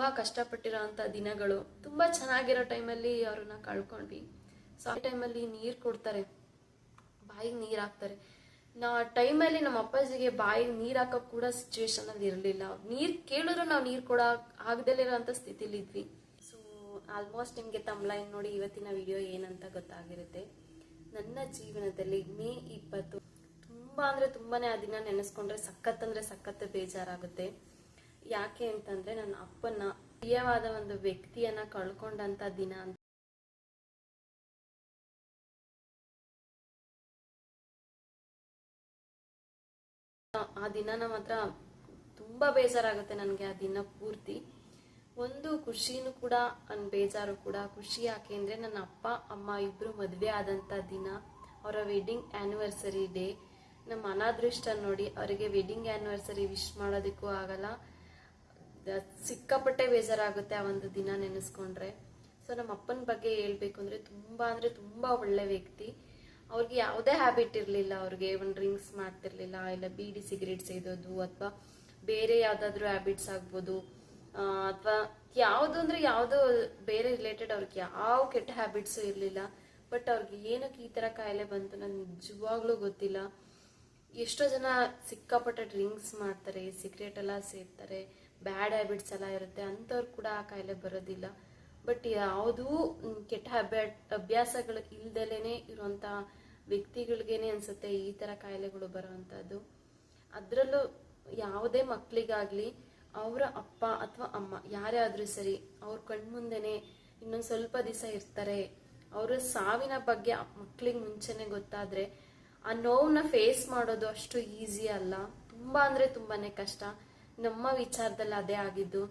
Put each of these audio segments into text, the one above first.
ತುಂಬ ಕಷ್ಟಪಟ್ಟಿರೋಂಥ ದಿನಗಳು. ತುಂಬ ಚೆನ್ನಾಗಿರೋ ಟೈಮಲ್ಲಿ ಅವ್ರನ್ನ ಕಳ್ಕೊಂಡ್ವಿ. ಸೊ ಆ ಟೈಮಲ್ಲಿ ನೀರು ಕೊಡ್ತಾರೆ. ಬಾಯಿಗೆ ನೀರು ಹಾಕ್ತಾರೆ. ನಾ ಟೈಮಲ್ಲಿ ನಮ್ಮ ಅಪ್ಪಾಜಿಗೆ ಬಾಯಿಗೆ ನೀರು ಹಾಕೋಕೆ ಕೂಡ ಸಿಚುವೇಶನ್ ಅಲ್ಲಿ ಇರಲಿಲ್ಲ. ನೀರು ಕೇಳಿದ್ರು ನಾವು ನೀರು ಕೊಡ ಆಗದಲ್ಲಿರೋಂಥ ಸ್ಥಿತಿಲಿ ಇದ್ವಿ. ಸೊ ಆಲ್ಮೋಸ್ಟ್ ನಿಮಗೆ ತಮ್ಲೈನ್ ನೋಡಿ ಇವತ್ತಿನ ವಿಡಿಯೋ ಏನಂತ ಗೊತ್ತಾಗಿರುತ್ತೆ. ನನ್ನ ಜೀವನದಲ್ಲಿ ಮೇ ಇಪ್ಪತ್ತು, ತುಂಬ ಅಂದರೆ ತುಂಬಾ ಆ ದಿನ ನೆನೆಸ್ಕೊಂಡ್ರೆ ಸಖತ್ ಅಂದರೆ ಸಖತ್ ಬೇಜಾರಾಗುತ್ತೆ. ಯಾಕೆ ಅಂತಂದ್ರೆ ನನ್ನ ಅಪ್ಪನ ಪ್ರಿಯವಾದ ಒಂದು ವ್ಯಕ್ತಿಯನ್ನ ಕಳ್ಕೊಂಡಂತ ದಿನ ಅಂತ. ಆ ನಮ್ಮ ಹತ್ರ ತುಂಬಾ ಬೇಜಾರಾಗುತ್ತೆ ನನಗೆ ಆ ದಿನ ಪೂರ್ತಿ. ಒಂದು ಖುಷಿನೂ ಕೂಡ ನನ್ ಬೇಜಾರು ಕೂಡ, ಖುಷಿ ಯಾಕೆ ಅಂದ್ರೆ ನನ್ನ ಅಪ್ಪ, ಅಮ್ಮ ಇಬ್ರು ಮದ್ವೆ ಆದಂತ ದಿನ, ಅವರ ವೆಡ್ಡಿಂಗ್ ಆನಿವರ್ಸರಿ ಡೇ ನಮ್ಮ ಅನಾದೃಷ್ಟ ನೋಡಿ, ಅವರಿಗೆ ವೆಡ್ಡಿಂಗ್ ಆನಿವರ್ಸರಿ ವಿಶ್ ಮಾಡೋದಕ್ಕೂ ಆಗಲ್ಲ. ಸಿಕ್ಕಾಪಟ್ಟೆ ಬೇಜಾರಾಗುತ್ತೆ ಆ ಒಂದು ದಿನ ನೆನೆಸ್ಕೊಂಡ್ರೆ. ಸೊ ನಮ್ಮ ಅಪ್ಪನ ಬಗ್ಗೆ ಹೇಳ್ಬೇಕು ಅಂದರೆ ತುಂಬ ಅಂದರೆ ತುಂಬ ಒಳ್ಳೆ ವ್ಯಕ್ತಿ. ಅವ್ರಿಗೆ ಯಾವುದೇ ಹ್ಯಾಬಿಟ್ ಇರಲಿಲ್ಲ, ಅವ್ರಿಗೆ ಒಂದು ಡ್ರಿಂಕ್ಸ್ ಮಾಡ್ತಿರ್ಲಿಲ್ಲ, ಇಲ್ಲ ಬೀಡಿ ಸಿಗರೇಟ್ ಸೇದೋದು ಅಥವಾ ಬೇರೆ ಯಾವುದಾದ್ರೂ ಹ್ಯಾಬಿಟ್ಸ್ ಆಗ್ಬೋದು. ಅಥವಾ ಯಾವುದು ಅಂದರೆ ಯಾವುದು ಬೇರೆ ರಿಲೇಟೆಡ್ ಅವ್ರಿಗೆ ಯಾವ ಕೆಟ್ಟ ಹ್ಯಾಬಿಟ್ಸು ಇರಲಿಲ್ಲ. ಬಟ್ ಅವ್ರಿಗೆ ಏನಕ್ಕೆ ಈ ಥರ ಕಾಯಿಲೆ ಬಂತು ನನಗೆ ನಿಜವಾಗ್ಲೂ ಗೊತ್ತಿಲ್ಲ. ಎಷ್ಟೋ ಜನ ಸಿಕ್ಕಾಪಟ್ಟೆ ಡ್ರಿಂಕ್ಸ್ ಮಾಡ್ತಾರೆ ಸಿಗರೇಟ್ ಎಲ್ಲ ಸೇರ್ತಾರೆ ಬ್ಯಾಡ್ ಹ್ಯಾಬಿಟ್ಸ್ ಎಲ್ಲ ಇರುತ್ತೆ, ಅಂಥವ್ರು ಕೂಡ ಆ ಕಾಯಿಲೆ ಬರೋದಿಲ್ಲ. ಬಟ್ ಯಾವುದೂ ಕೆಟ್ಟ ಹ್ಯಾಬಿಟ್ ಅಭ್ಯಾಸಗಳು ಇಲ್ದಲೇನೆ ಇರುವಂತ ವ್ಯಕ್ತಿಗಳಿಗೇನೆ ಅನ್ಸುತ್ತೆ ಈ ತರ ಕಾಯಿಲೆಗಳು ಬರುವಂತದ್ದು ಅದರಲ್ಲೂ ಯಾವುದೇ ಮಕ್ಕಳಿಗಾಗಲಿ ಅವರ ಅಪ್ಪ ಅಥವಾ ಅಮ್ಮ ಯಾರೇ ಆದ್ರೂ ಸರಿ ಅವ್ರ ಕಣ್ಮುಂದೆನೆ ಇನ್ನೊಂದು ಸ್ವಲ್ಪ ದಿವಸ ಇರ್ತಾರೆ, ಅವರ ಸಾವಿನ ಬಗ್ಗೆ ಮಕ್ಕಳಿಗೆ ಮುಂಚೆನೆ ಗೊತ್ತಾದ್ರೆ ಆ ನೋವನ್ನ ಫೇಸ್ ಮಾಡೋದು ಅಷ್ಟು ಈಸಿ ಅಲ್ಲ. ತುಂಬಾ ಅಂದ್ರೆ ತುಂಬಾನೇ ಕಷ್ಟ. ನಮ್ಮ ವಿಚಾರದಲ್ಲಿ ಅದೇ ಆಗಿದ್ದು.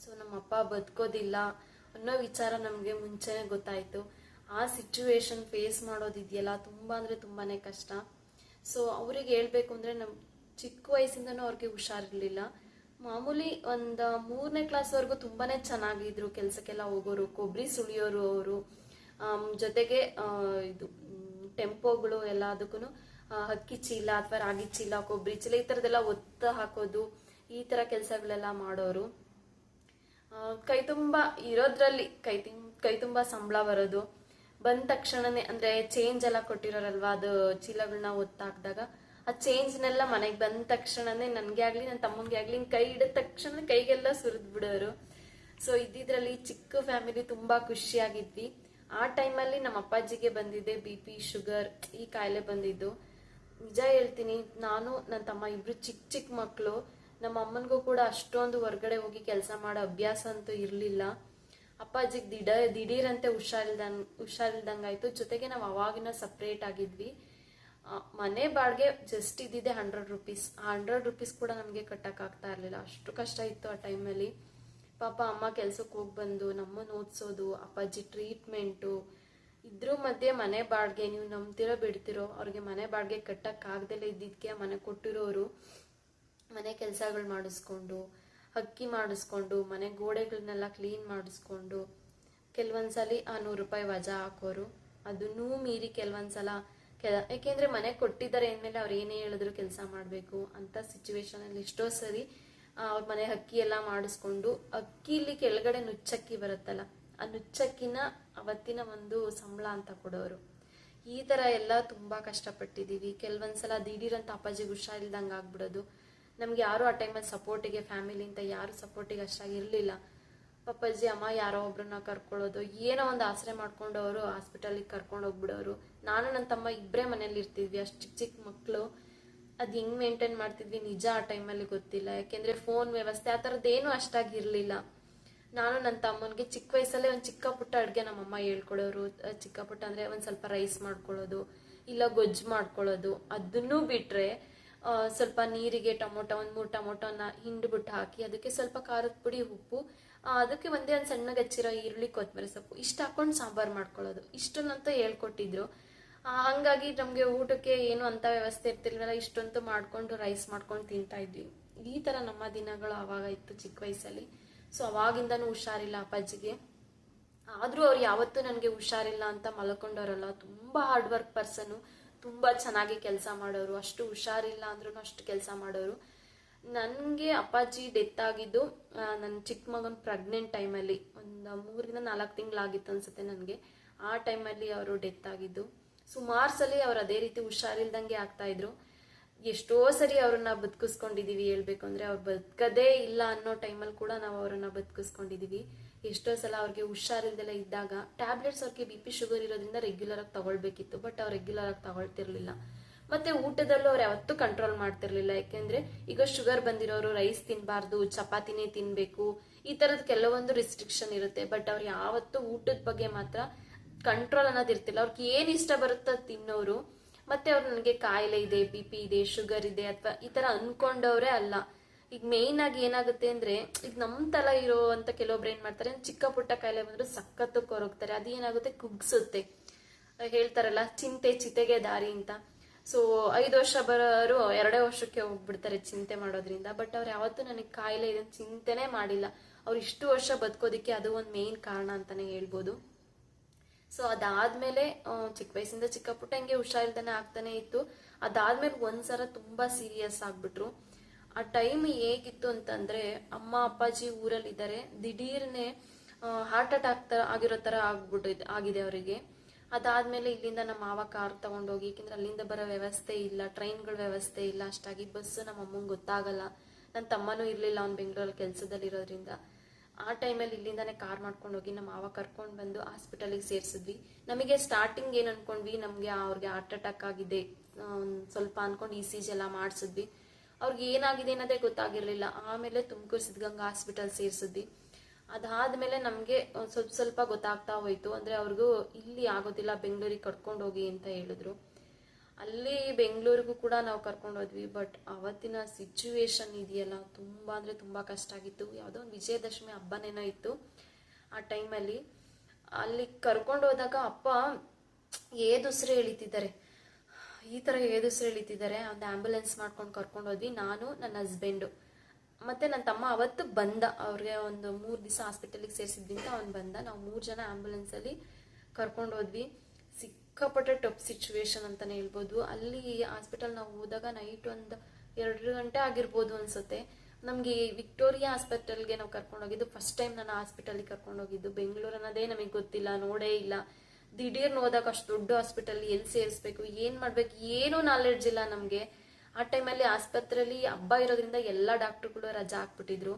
ಸೊ ನಮ್ಮ ಅಪ್ಪ ಬದುಕೋದಿಲ್ಲ ಅನ್ನೋ ವಿಚಾರ ನಮಗೆ ಮುಂಚೆನೆ ಗೊತ್ತಾಯ್ತು. ಆ ಸಿಚುವೇಶನ್ ಫೇಸ್ ಮಾಡೋದಿದೆಯಲ್ಲ, ತುಂಬಾ ಅಂದ್ರೆ ತುಂಬಾನೇ ಕಷ್ಟ. ಸೊ ಅವ್ರಿಗೆ ಹೇಳಬೇಕು ಅಂದ್ರೆ ನಮ್ಮ ಚಿಕ್ಕ ವಯಸ್ಸಿಂದನೂ ಅವ್ರಿಗೆ ಹುಷಾರಿರ್ಲಿಲ್ಲ. ಮಾಮೂಲಿ ಒಂದು ಮೂರನೇ ಕ್ಲಾಸ್ ತುಂಬಾ ಚೆನ್ನಾಗಿದ್ರು ಕೆಲ್ಸಕ್ಕೆಲ್ಲ ಹೋಗೋರು ಕೊಬ್ಬರಿ ಸುಳಿಯೋರು ಅವರು. ಜೊತೆಗೆ ಇದು ಟೆಂಪೋಗಳು ಟೆಂಪೋಗಳು ಎಲ್ಲದಕ್ಕೂ ಹಕ್ಕಿ ಚೀಲ ಅಥವಾ ರಾಗಿ ಚೀಲ ಕೊಬ್ಬರಿ ಚೀಲ ಈ ಥರದ್ದೆಲ್ಲ ಒತ್ತ ಹಾಕೋದು. ಈ ತರ ಕೆಲಸಗಳೆಲ್ಲ ಮಾಡೋರು. ಕೈ ತುಂಬ ಇರೋದ್ರಲ್ಲಿ ಕೈ ತಿಂ, ಕೈ ತುಂಬ ಸಂಬಳ ಬರೋದು. ಬಂದ ತಕ್ಷಣನೇ ಅಂದ್ರೆ ಚೇಂಜ್ ಎಲ್ಲ ಕೊಟ್ಟಿರೋರಲ್ವಾ, ಅದು ಚೀಲಗಳನ್ನ ಒತ್ತಾಕ್ದಾಗ, ಆ ಚೇಂಜ್ನೆಲ್ಲ ಮನೆಗೆ ಬಂದ ತಕ್ಷಣನೇ ನನ್ಗೆ ಆಗ್ಲಿ ನನ್ನ ತಮ್ಮಂಗೆ ಆಗ್ಲಿ ಕೈ ಹಿಡಿದ ತಕ್ಷಣ ಕೈಗೆಲ್ಲ ಸುರಿದ್ ಬಿಡೋರು. ಸೊ ಇದ್ದಿದ್ರಲ್ಲಿ ಚಿಕ್ಕ ಫ್ಯಾಮಿಲಿ ತುಂಬಾ ಖುಷಿಯಾಗಿದ್ವಿ. ಆ ಟೈಮಲ್ಲಿ ನಮ್ಮ ಅಪ್ಪಾಜಿಗೆ ಬಂದಿದೆ ಬಿ ಪಿ, ಶುಗರ್, ಈ ಕಾಯಿಲೆ ಬಂದಿದ್ದು. ನಿಜ ಹೇಳ್ತೀನಿ, ನಾನು ನನ್ನ ತಮ್ಮ ಇಬ್ರು ಚಿಕ್ಕ ಚಿಕ್ಕ ಮಕ್ಕಳು ನಮ್ಮ ಅಮ್ಮನಿಗೂ ಕೂಡ ಅಷ್ಟೊಂದು ಹೊರಗಡೆ ಹೋಗಿ ಕೆಲಸ ಮಾಡೋ ಅಭ್ಯಾಸ ಅಂತೂ ಇರಲಿಲ್ಲ. ಅಪ್ಪಾಜಿಗೆ ದಿಡ, ದಿಢೀರಂತೆ ಹುಷಾರಿಲ್ದಂಗ್, ಹುಷಾರಿಲ್ದಂಗಾಯ್ತು. ಜೊತೆಗೆ ನಾವು ಅವಾಗಿನ ಸಪ್ರೇಟ್ ಆಗಿದ್ವಿ. ಮನೆ ಬಾಡಿಗೆ ಜಸ್ಟ್ ಇದ್ದಿದೆ ಹಂಡ್ರೆಡ್ ರುಪೀಸ್ ಆ ಹಂಡ್ರೆಡ್ ರುಪೀಸ್ ಕೂಡ ನಮಗೆ ಕಟ್ಟೋಕ್ಕಾಗ್ತಾ ಇರಲಿಲ್ಲ. ಅಷ್ಟು ಕಷ್ಟ ಇತ್ತು ಆ ಟೈಮಲ್ಲಿ ಪಾಪ ಅಮ್ಮ ಕೆಲ್ಸಕ್ಕೆ ಹೋಗಿ ಬಂದು ನಮ್ಮನ್ನ ಓದಿಸೋದು, ಅಪ್ಪಾಜಿ ಟ್ರೀಟ್ಮೆಂಟು ಇದ್ರ ಮಧ್ಯೆ ಮನೆ ಬಾಡಿಗೆ, ನೀವು ನಂಬ್ತಿರೋ, ಬಿಡ್ತಿರೋ, ಅವ್ರಿಗೆ ಮನೆ ಬಾಡಿಗೆ ಕಟ್ಟಕ್ಕಾಗ್ದಲೇ ಇದ್ದಿದ್ದಕ್ಕೆ ಮನೆ ಕೊಟ್ಟಿರೋರು. ಮನೆ ಕೆಲಸಗಳು ಮಾಡಿಸ್ಕೊಂಡು, ಅಕ್ಕಿ ಮಾಡಿಸ್ಕೊಂಡು, ಮನೆ ಗೋಡೆಗಳನ್ನೆಲ್ಲ ಕ್ಲೀನ್ ಮಾಡಿಸ್ಕೊಂಡು, ಕೆಲವೊಂದ್ಸಲಿ ಆ ನೂರು ರೂಪಾಯಿ ವಜಾ ಹಾಕೋರು. ಅದನ್ನೂ ಮೀರಿ ಕೆಲವೊಂದ್ಸಲ ಕೆಲ ಯಾಕೆಂದ್ರೆ ಮನೆ ಕೊಟ್ಟಿದ್ದಾರೆ ಅಂದ್ಮೇಲೆ ಅವ್ರು ಏನೇ ಹೇಳಿದ್ರು ಕೆಲಸ ಮಾಡಬೇಕು ಅಂತ ಸಿಚುವೇಶನ್ ಅಲ್ಲಿ ಎಷ್ಟೋ ಸರಿ ಅವ್ರ ಮನೆ ಅಕ್ಕಿ ಎಲ್ಲ ಮಾಡಿಸ್ಕೊಂಡು ಅಕ್ಕಿಲಿ ಕೆಳಗಡೆ ನುಚ್ಚಕ್ಕಿ ಬರುತ್ತಲ್ಲ, ಆ ನುಚ್ಚಕ್ಕಿನ ಅವತ್ತಿನ ಒಂದು ಸಂಬಳ ಅಂತ ಕೊಡೋರು. ಈ ತರ ಎಲ್ಲ ತುಂಬಾ ಕಷ್ಟಪಟ್ಟಿದೀವಿ ಕೆಲವೊಂದ್ಸಲ ದಿಢೀರಂತ ಅಪ್ಪಾಜಿಗೆ ಹುಷಾರಿಲ್ದಂಗೆ ಆಗ್ಬಿಡೋದು ನಮ್ಗೆ ಯಾರು ಆ ಟೈಮಲ್ಲಿ ಸಪೋರ್ಟಿಗೆ ಫ್ಯಾಮಿಲಿ ಅಂತ ಯಾರು ಸಪೋರ್ಟಿಗೆ ಅಷ್ಟಾಗಿ ಇರಲಿಲ್ಲ. ಪಪ್ಪಾಜಿ ಅಮ್ಮ ಯಾರೋ ಒಬ್ಬರನ್ನ ಕರ್ಕೊಳ್ಳೋದು ಏನೋ ಒಂದು ಆಸರೆ ಮಾಡ್ಕೊಂಡು ಅವರು ಹಾಸ್ಪಿಟಲಿಗೆ ಕರ್ಕೊಂಡು ಹೋಗ್ಬಿಡೋರು. ನಾನು ನನ್ನ ತಮ್ಮ ಇಬ್ಬರೇ ಮನೇಲಿ ಇರ್ತಿದ್ವಿ ಅಷ್ಟು ಚಿಕ್ಕ ಚಿಕ್ಕ ಮಕ್ಕಳು ಅದು ಹೆಂಗೆ ಮೇಂಟೈನ್ ಮಾಡ್ತಿದ್ವಿ ನಿಜ ಆ ಟೈಮಲ್ಲಿ ಗೊತ್ತಿಲ್ಲ. ಯಾಕೆಂದರೆ ಫೋನ್ ವ್ಯವಸ್ಥೆ ಆ ಥರದ್ದೇನು ಅಷ್ಟಾಗಿ ಇರಲಿಲ್ಲ. ನಾನು ನನ್ನ ತಮ್ಮನಿಗೆ ಚಿಕ್ಕ ವಯಸ್ಸಲ್ಲೇ ಒಂದು ಚಿಕ್ಕ ಪುಟ್ಟ ಅಡುಗೆ ನಮ್ಮಮ್ಮ ಹೇಳ್ಕೊಡೋರು. ಅಹ್ ಚಿಕ್ಕ ಪುಟ್ಟ ಅಂದರೆ ಒಂದು ಸ್ವಲ್ಪ ರೈಸ್ ಮಾಡ್ಕೊಳ್ಳೋದು ಇಲ್ಲ ಗೊಜ್ಜು ಮಾಡ್ಕೊಳ್ಳೋದು. ಅದನ್ನೂ ಬಿಟ್ರೆ ಆ, ಸ್ವಲ್ಪ ನೀರಿಗೆ, ಟೊಮೊಟೊ, ಒಂದು ಮೂರು ಟೊಮೊಟೊನ ಹಿಂಡ್ಬಿಟ್ಟು ಹಾಕಿ, ಅದಕ್ಕೆ ಸ್ವಲ್ಪ ಖಾರದ ಪುಡಿ, ಉಪ್ಪು ಅದಕ್ಕೆ ಒಂದೇ ಒಂದು ಸಣ್ಣಗೆ ಹಚ್ಚಿರೋ ಈರುಳ್ಳಿ ಕೊತ್ತಂಬರಿ ಸೊಪ್ಪು. ಇಷ್ಟು ಹಾಕೊಂಡು ಸಾಂಬಾರು ಮಾಡ್ಕೊಳ್ಳೋದು. ಇಷ್ಟನ್ನಂತೂ ಹೇಳ್ಕೊಟ್ಟಿದ್ರು. ಹಾಗಾಗಿ ನಮಗೆ ಊಟಕ್ಕೆ ಏನು ಅಂಥ ವ್ಯವಸ್ಥೆ ಇರ್ತಿರ್ಲಿಲ್ಲ. ಇಷ್ಟಂತೂ ಮಾಡ್ಕೊಂಡು ರೈಸ್ ಮಾಡ್ಕೊಂಡು ತಿಂತಾ ಇದ್ವಿ. ಈ ಥರ ನಮ್ಮ ದಿನಗಳು ಆವಾಗ ಇತ್ತು ಚಿಕ್ಕ ವಯಸ್ಸಲ್ಲಿ. ಸೊ ಅವಾಗಿಂದನೂ ಹುಷಾರಿಲ್ಲ ಅಪ್ಪಾಜಿಗೆ. ಆದರೂ ಅವ್ರು ಯಾವತ್ತೂ ನನಗೆ ಹುಷಾರಿಲ್ಲ ಅಂತ ಮಲ್ಕೊಂಡವರಲ್ಲ. ತುಂಬ ಹಾರ್ಡ್ ವರ್ಕ್ ಪರ್ಸನ್ ತುಂಬಾ ಚೆನ್ನಾಗಿ ಕೆಲಸ ಮಾಡೋರು, ಅಷ್ಟು ಹುಷಾರಿಲ್ಲ ಅಂದ್ರೂ ಅಷ್ಟು ಕೆಲಸ ಮಾಡೋರು. ನನಗೆ ಅಪ್ಪಾಜಿ ಡೆತ್ ಆಗಿದ್ದು ನನ್ನ ಚಿಕ್ಕ ಮಗನ ಪ್ರೆಗ್ನೆಂಟ್ ಟೈಮಲ್ಲಿ ಒಂದು ಮೂರಿಂದ ನಾಲ್ಕು ತಿಂಗಳಾಗಿತ್ತು ಅನ್ಸುತ್ತೆ ನನಗೆ. ಆ ಟೈಮಲ್ಲಿ ಅವರು ಡೆತ್ ಆಗಿದ್ದು. ಸುಮಾರು ಸಲ ಅವ್ರು ಅದೇ ರೀತಿ ಹುಷಾರಿಲ್ದಂಗೆ ಆಗ್ತಾ ಇದ್ರು. ಎಷ್ಟೋ ಸರಿ ಅವ್ರನ್ನ ಬದುಕಿಸ್ಕೊಂಡಿದ್ದೀವಿ ಹೇಳ್ಬೇಕು ಅಂದ್ರೆ ಅವ್ರು ಬದುಕದೇ ಇಲ್ಲ ಅನ್ನೋ ಟೈಮಲ್ಲಿ ಕೂಡ ನಾವು ಅವರನ್ನು ಬದುಕಿಸ್ಕೊಂಡಿದೀವಿ. ಎಷ್ಟೋ ಸಲ ಅವ್ರಿಗೆ ಹುಷಾರಿಲ್ದೆಲ್ಲ ಇದ್ದಾಗ ಟ್ಯಾಬ್ಲೆಟ್ಸ್ ಅವ್ರಿಗೆ ಬಿ ಪಿ ಶುಗರ್ ಇರೋದ್ರಿಂದ ರೆಗ್ಯುಲರ್ ಆಗಿ ತಗೊಳ್ಬೇಕಿತ್ತು ಬಟ್ ಅವ್ರು ರೆಗ್ಯುಲರ್ ಆಗಿ ತಗೊಳ್ತಿರ್ಲಿಲ್ಲ. ಮತ್ತೆ ಊಟದಲ್ಲೂ ಅವ್ರು ಯಾವತ್ತೂ ಕಂಟ್ರೋಲ್ ಮಾಡ್ತಿರ್ಲಿಲ್ಲ. ಯಾಕೆಂದ್ರೆ ಈಗ ಶುಗರ್ ಬಂದಿರೋರು ರೈಸ್ ತಿನ್ನಬಾರ್ದು ಚಪಾತಿನೇ ತಿನ್ಬೇಕು, ಈ ತರದ ಕೆಲವೊಂದು ರಿಸ್ಟ್ರಿಕ್ಷನ್ ಇರುತ್ತೆ. ಬಟ್ ಅವ್ರು ಯಾವತ್ತೂ ಊಟದ ಬಗ್ಗೆ ಮಾತ್ರ ಕಂಟ್ರೋಲ್ ಅನ್ನೋದು ಇರ್ತಿಲ್ಲ. ಅವ್ರಿಗೆ ಏನ್ ಇಷ್ಟ ಬರುತ್ತೋ ತಿನ್ನೋರು. ಮತ್ತೆ ಅವ್ರು ನನಗೆ ಕಾಯಿಲೆ ಇದೆ ಬಿ ಪಿ ಇದೆ ಶುಗರ್ ಇದೆ, ಅಥವಾ ಈ ತರ ಅನ್ಕೊಂಡವ್ರೆ ಅಲ್ಲ. ಈಗ ಮೇಯ್ನ್ ಆಗಿ ಏನಾಗುತ್ತೆ ಅಂದ್ರೆ, ಈಗ ನಮ್ ತಲ ಇರೋ ಅಂತ ಕೆಲವೊಬ್ರು ಏನ್ ಮಾಡ್ತಾರೆ ಚಿಕ್ಕ ಪುಟ್ಟ ಕಾಯಿಲೆ ಬಂದ್ರು ಸಖತ್ತು ಅದು ಏನಾಗುತ್ತೆ? ಕುಗ್ಸುತ್ತೆ. ಹೇಳ್ತಾರಲ್ಲ, ಚಿಂತೆ ಚಿತೆಗೆ ದಾರಿ ಅಂತ. ಸೊ ಐದು ವರ್ಷ ಬರೋರು ಎರಡೇ ವರ್ಷಕ್ಕೆ ಹೋಗ್ಬಿಡ್ತಾರೆ ಚಿಂತೆ ಮಾಡೋದ್ರಿಂದ. ಬಟ್ ಅವ್ರು ಯಾವತ್ತೂ ನನಗೆ ಕಾಯಿಲೆ ಇದೆ ಚಿಂತೆನೇ ಮಾಡಿಲ್ಲ. ಅವ್ರು ಇಷ್ಟು ವರ್ಷ ಬದುಕೋದಿಕ್ಕೆ ಅದು ಒಂದು ಮೇನ್ ಕಾರಣ ಅಂತಾನೆ ಹೇಳ್ಬೋದು. ಸೊ ಅದಾದ್ಮೇಲೆ ಚಿಕ್ಕ ವಯಸ್ಸಿಂದ ಚಿಕ್ಕ ಪುಟ್ಟ ಹಂಗೆ ಹುಷಾರಿಲ್ದಾನೆ ಆಗ್ತಾನೆ ಇತ್ತು. ಅದಾದ್ಮೇಲೆ ಒಂದ್ಸಲ ತುಂಬಾ ಸೀರಿಯಸ್ ಆಗ್ಬಿಟ್ರು. ಆ ಟೈಮ್ ಹೇಗಿತ್ತು ಅಂತಂದ್ರೆ ಅಮ್ಮ, ಅಪ್ಪಾಜಿ ಊರಲ್ಲಿದ್ದಾರೆ. ದಿಢೀರ್ನೆ ಹಾರ್ಟ್ ಅಟ್ಯಾಕ್ ತರ ಆಗಿರೋ ತರ ಆಗ್ಬಿಟ್ಟು ಆಗಿದೆ ಅವರಿಗೆ. ಅದಾದ್ಮೇಲೆ ಇಲ್ಲಿಂದ ನಮ್ಮ ಮಾವ ಕಾರ್ ತಗೊಂಡೋಗಿ ಯಾಕಂದ್ರೆ ಅಲ್ಲಿಂದ ಬರೋ ವ್ಯವಸ್ಥೆ ಇಲ್ಲ, ಟ್ರೈನ್ಗಳ ವ್ಯವಸ್ಥೆ ಇಲ್ಲ, ಅಷ್ಟಾಗಿ ಬಸ್ ನಮ್ಮ ಅಮ್ಮಂಗೆ ಗೊತ್ತಾಗಲ್ಲ. ನನ್ನ ತಮ್ಮನೂ ಇರ್ಲಿಲ್ಲ ಅವ್ನು ಬೆಂಗಳೂರಲ್ಲಿ ಕೆಲಸದಲ್ಲಿ ಇರೋದ್ರಿಂದ. ಆ ಟೈಮಲ್ಲಿ ಇಲ್ಲಿಂದಾನೆ ಕಾರ್ ಮಾಡ್ಕೊಂಡು ಹೋಗಿ ನಮ್ಮ ಮಾವ ಕರ್ಕೊಂಡು ಬಂದು ಹಾಸ್ಪಿಟಲಿಗೆ ಸೇರಿಸಿದ್ವಿ. ನಮಗೆ ಸ್ಟಾರ್ಟಿಂಗ್ ಏನು ಅನ್ಕೊಂಡ್ವಿ, ನಮಗೆ ಅವ್ರಿಗೆ ಹಾರ್ಟ್ ಅಟ್ಯಾಕ್ ಆಗಿದೆ. ಸ್ವಲ್ಪ ಅನ್ಕೊಂಡು ಇ ಸಿ ಜಿ ಎಲ್ಲ ಮಾಡಿಸಿದ್ವಿ. ಅವ್ರಿಗೆ ಏನಾಗಿದೆ ಅನ್ನೋದೇ ಗೊತ್ತಾಗಿರಲಿಲ್ಲ. ಆಮೇಲೆ ತುಮಕೂರು ಸಿದ್ಧಗಂಗಾ ಹಾಸ್ಪಿಟಲ್ ಸೇರಿಸಿದ್ವಿ ಅದಾದ್ಮೇಲೆ ನಮಗೆ ಸ್ವಲ್ಪ ಸ್ವಲ್ಪ ಗೊತ್ತಾಗ್ತಾ ಹೋಯ್ತು. ಅಂದ್ರೆ ಅವ್ರಿಗೂ ಇಲ್ಲಿ ಆಗೋದಿಲ್ಲ, ಬೆಂಗಳೂರಿಗೆ ಕರ್ಕೊಂಡು ಹೋಗಿ ಅಂತ ಹೇಳಿದ್ರು. ಅಲ್ಲಿ ಬೆಂಗಳೂರಿಗೂ ಕೂಡ ನಾವು ಕರ್ಕೊಂಡು ಹೋದ್ವಿ. ಬಟ್ ಅವತ್ತಿನ ಸಿಚುವೇಶನ್ ಇದೆಯಲ್ಲ, ತುಂಬಾ ಅಂದ್ರೆ ತುಂಬಾ ಕಷ್ಟ ಆಗಿತ್ತು. ಯಾವುದೋ ಒಂದು ವಿಜಯದಶಮಿ ಹಬ್ಬನೇನೋ ಇತ್ತು ಆ ಟೈಮಲ್ಲಿ ಅಲ್ಲಿ. ಕರ್ಕೊಂಡು ಹೋದಾಗ ಅಪ್ಪ ಏದುಸ್ರೆ ಎಳಿತಿದ್ದಾರೆ. ಈ ಥರ ಏದುಸ್ರು ಎಳಿತಿದ್ದಾರೆ ಒಂದು ಆ್ಯಂಬುಲೆನ್ಸ್ ಮಾಡ್ಕೊಂಡು ಕರ್ಕೊಂಡು ಹೋದ್ವಿ. ನಾನು, ನನ್ನ ಹಸ್ಬೆಂಡು ಮತ್ತು ನನ್ನ ತಮ್ಮ ಅವತ್ತು ಬಂದ. ಅವ್ರಿಗೆ ಒಂದು ಮೂರು ದಿವಸ ಹಾಸ್ಪಿಟಲಿಗೆ ಸೇರಿಸಿದ್ರಿಂದ ಅವ್ನು ಬಂದ. ನಾವು ಮೂರು ಜನ ಆ್ಯಂಬುಲೆನ್ಸಲ್ಲಿ ಕರ್ಕೊಂಡು ಹೋದ್ವಿ. ಸಿಕ್ಕಾಪಟ್ಟೆ ಟಫ್ ಸಿಚುವೇಶನ್ ಅಂತಲೇ ಹೇಳ್ಬೋದು. ಅಲ್ಲಿ ಹಾಸ್ಪಿಟಲ್ ನಾವು ಹೋದಾಗ ನೈಟ್ ಒಂದು ಎರಡು ಗಂಟೆ ಆಗಿರ್ಬೋದು ಅನಿಸುತ್ತೆ. ನಮಗೆ ವಿಕ್ಟೋರಿಯಾ ಹಾಸ್ಪಿಟಲ್ಗೆ ನಾವು ಕರ್ಕೊಂಡು ಹೋಗಿದ್ದು. ಫಸ್ಟ್ ಟೈಮ್ ನಾನು ಹಾಸ್ಪಿಟಲಿಗೆ ಕರ್ಕೊಂಡು ಹೋಗಿದ್ದು. ಬೆಂಗಳೂರು ಅನ್ನೋದೇ ನಮಗೆ ಗೊತ್ತಿಲ್ಲ, ನೋಡೇ ಇಲ್ಲ. ದಿಢೀರ್ನ ಹೋದಾಗ ಅಷ್ಟು ದೊಡ್ಡ ಹಾಸ್ಪಿಟಲ್ ಎಲ್ಲಿ ಸೇರಿಸ್ಬೇಕು, ಏನ್ ಮಾಡ್ಬೇಕು, ಏನೂ ನಾಲೆಡ್ಜ್ ಇಲ್ಲ ನಮಗೆ. ಆ ಟೈಮಲ್ಲಿ ಆಸ್ಪತ್ರೆಯಲ್ಲಿ ಹಬ್ಬ ಇರೋದ್ರಿಂದ ಎಲ್ಲ ಡಾಕ್ಟರ್ಗಳು ರಜಾ ಹಾಕ್ಬಿಟ್ಟಿದ್ರು.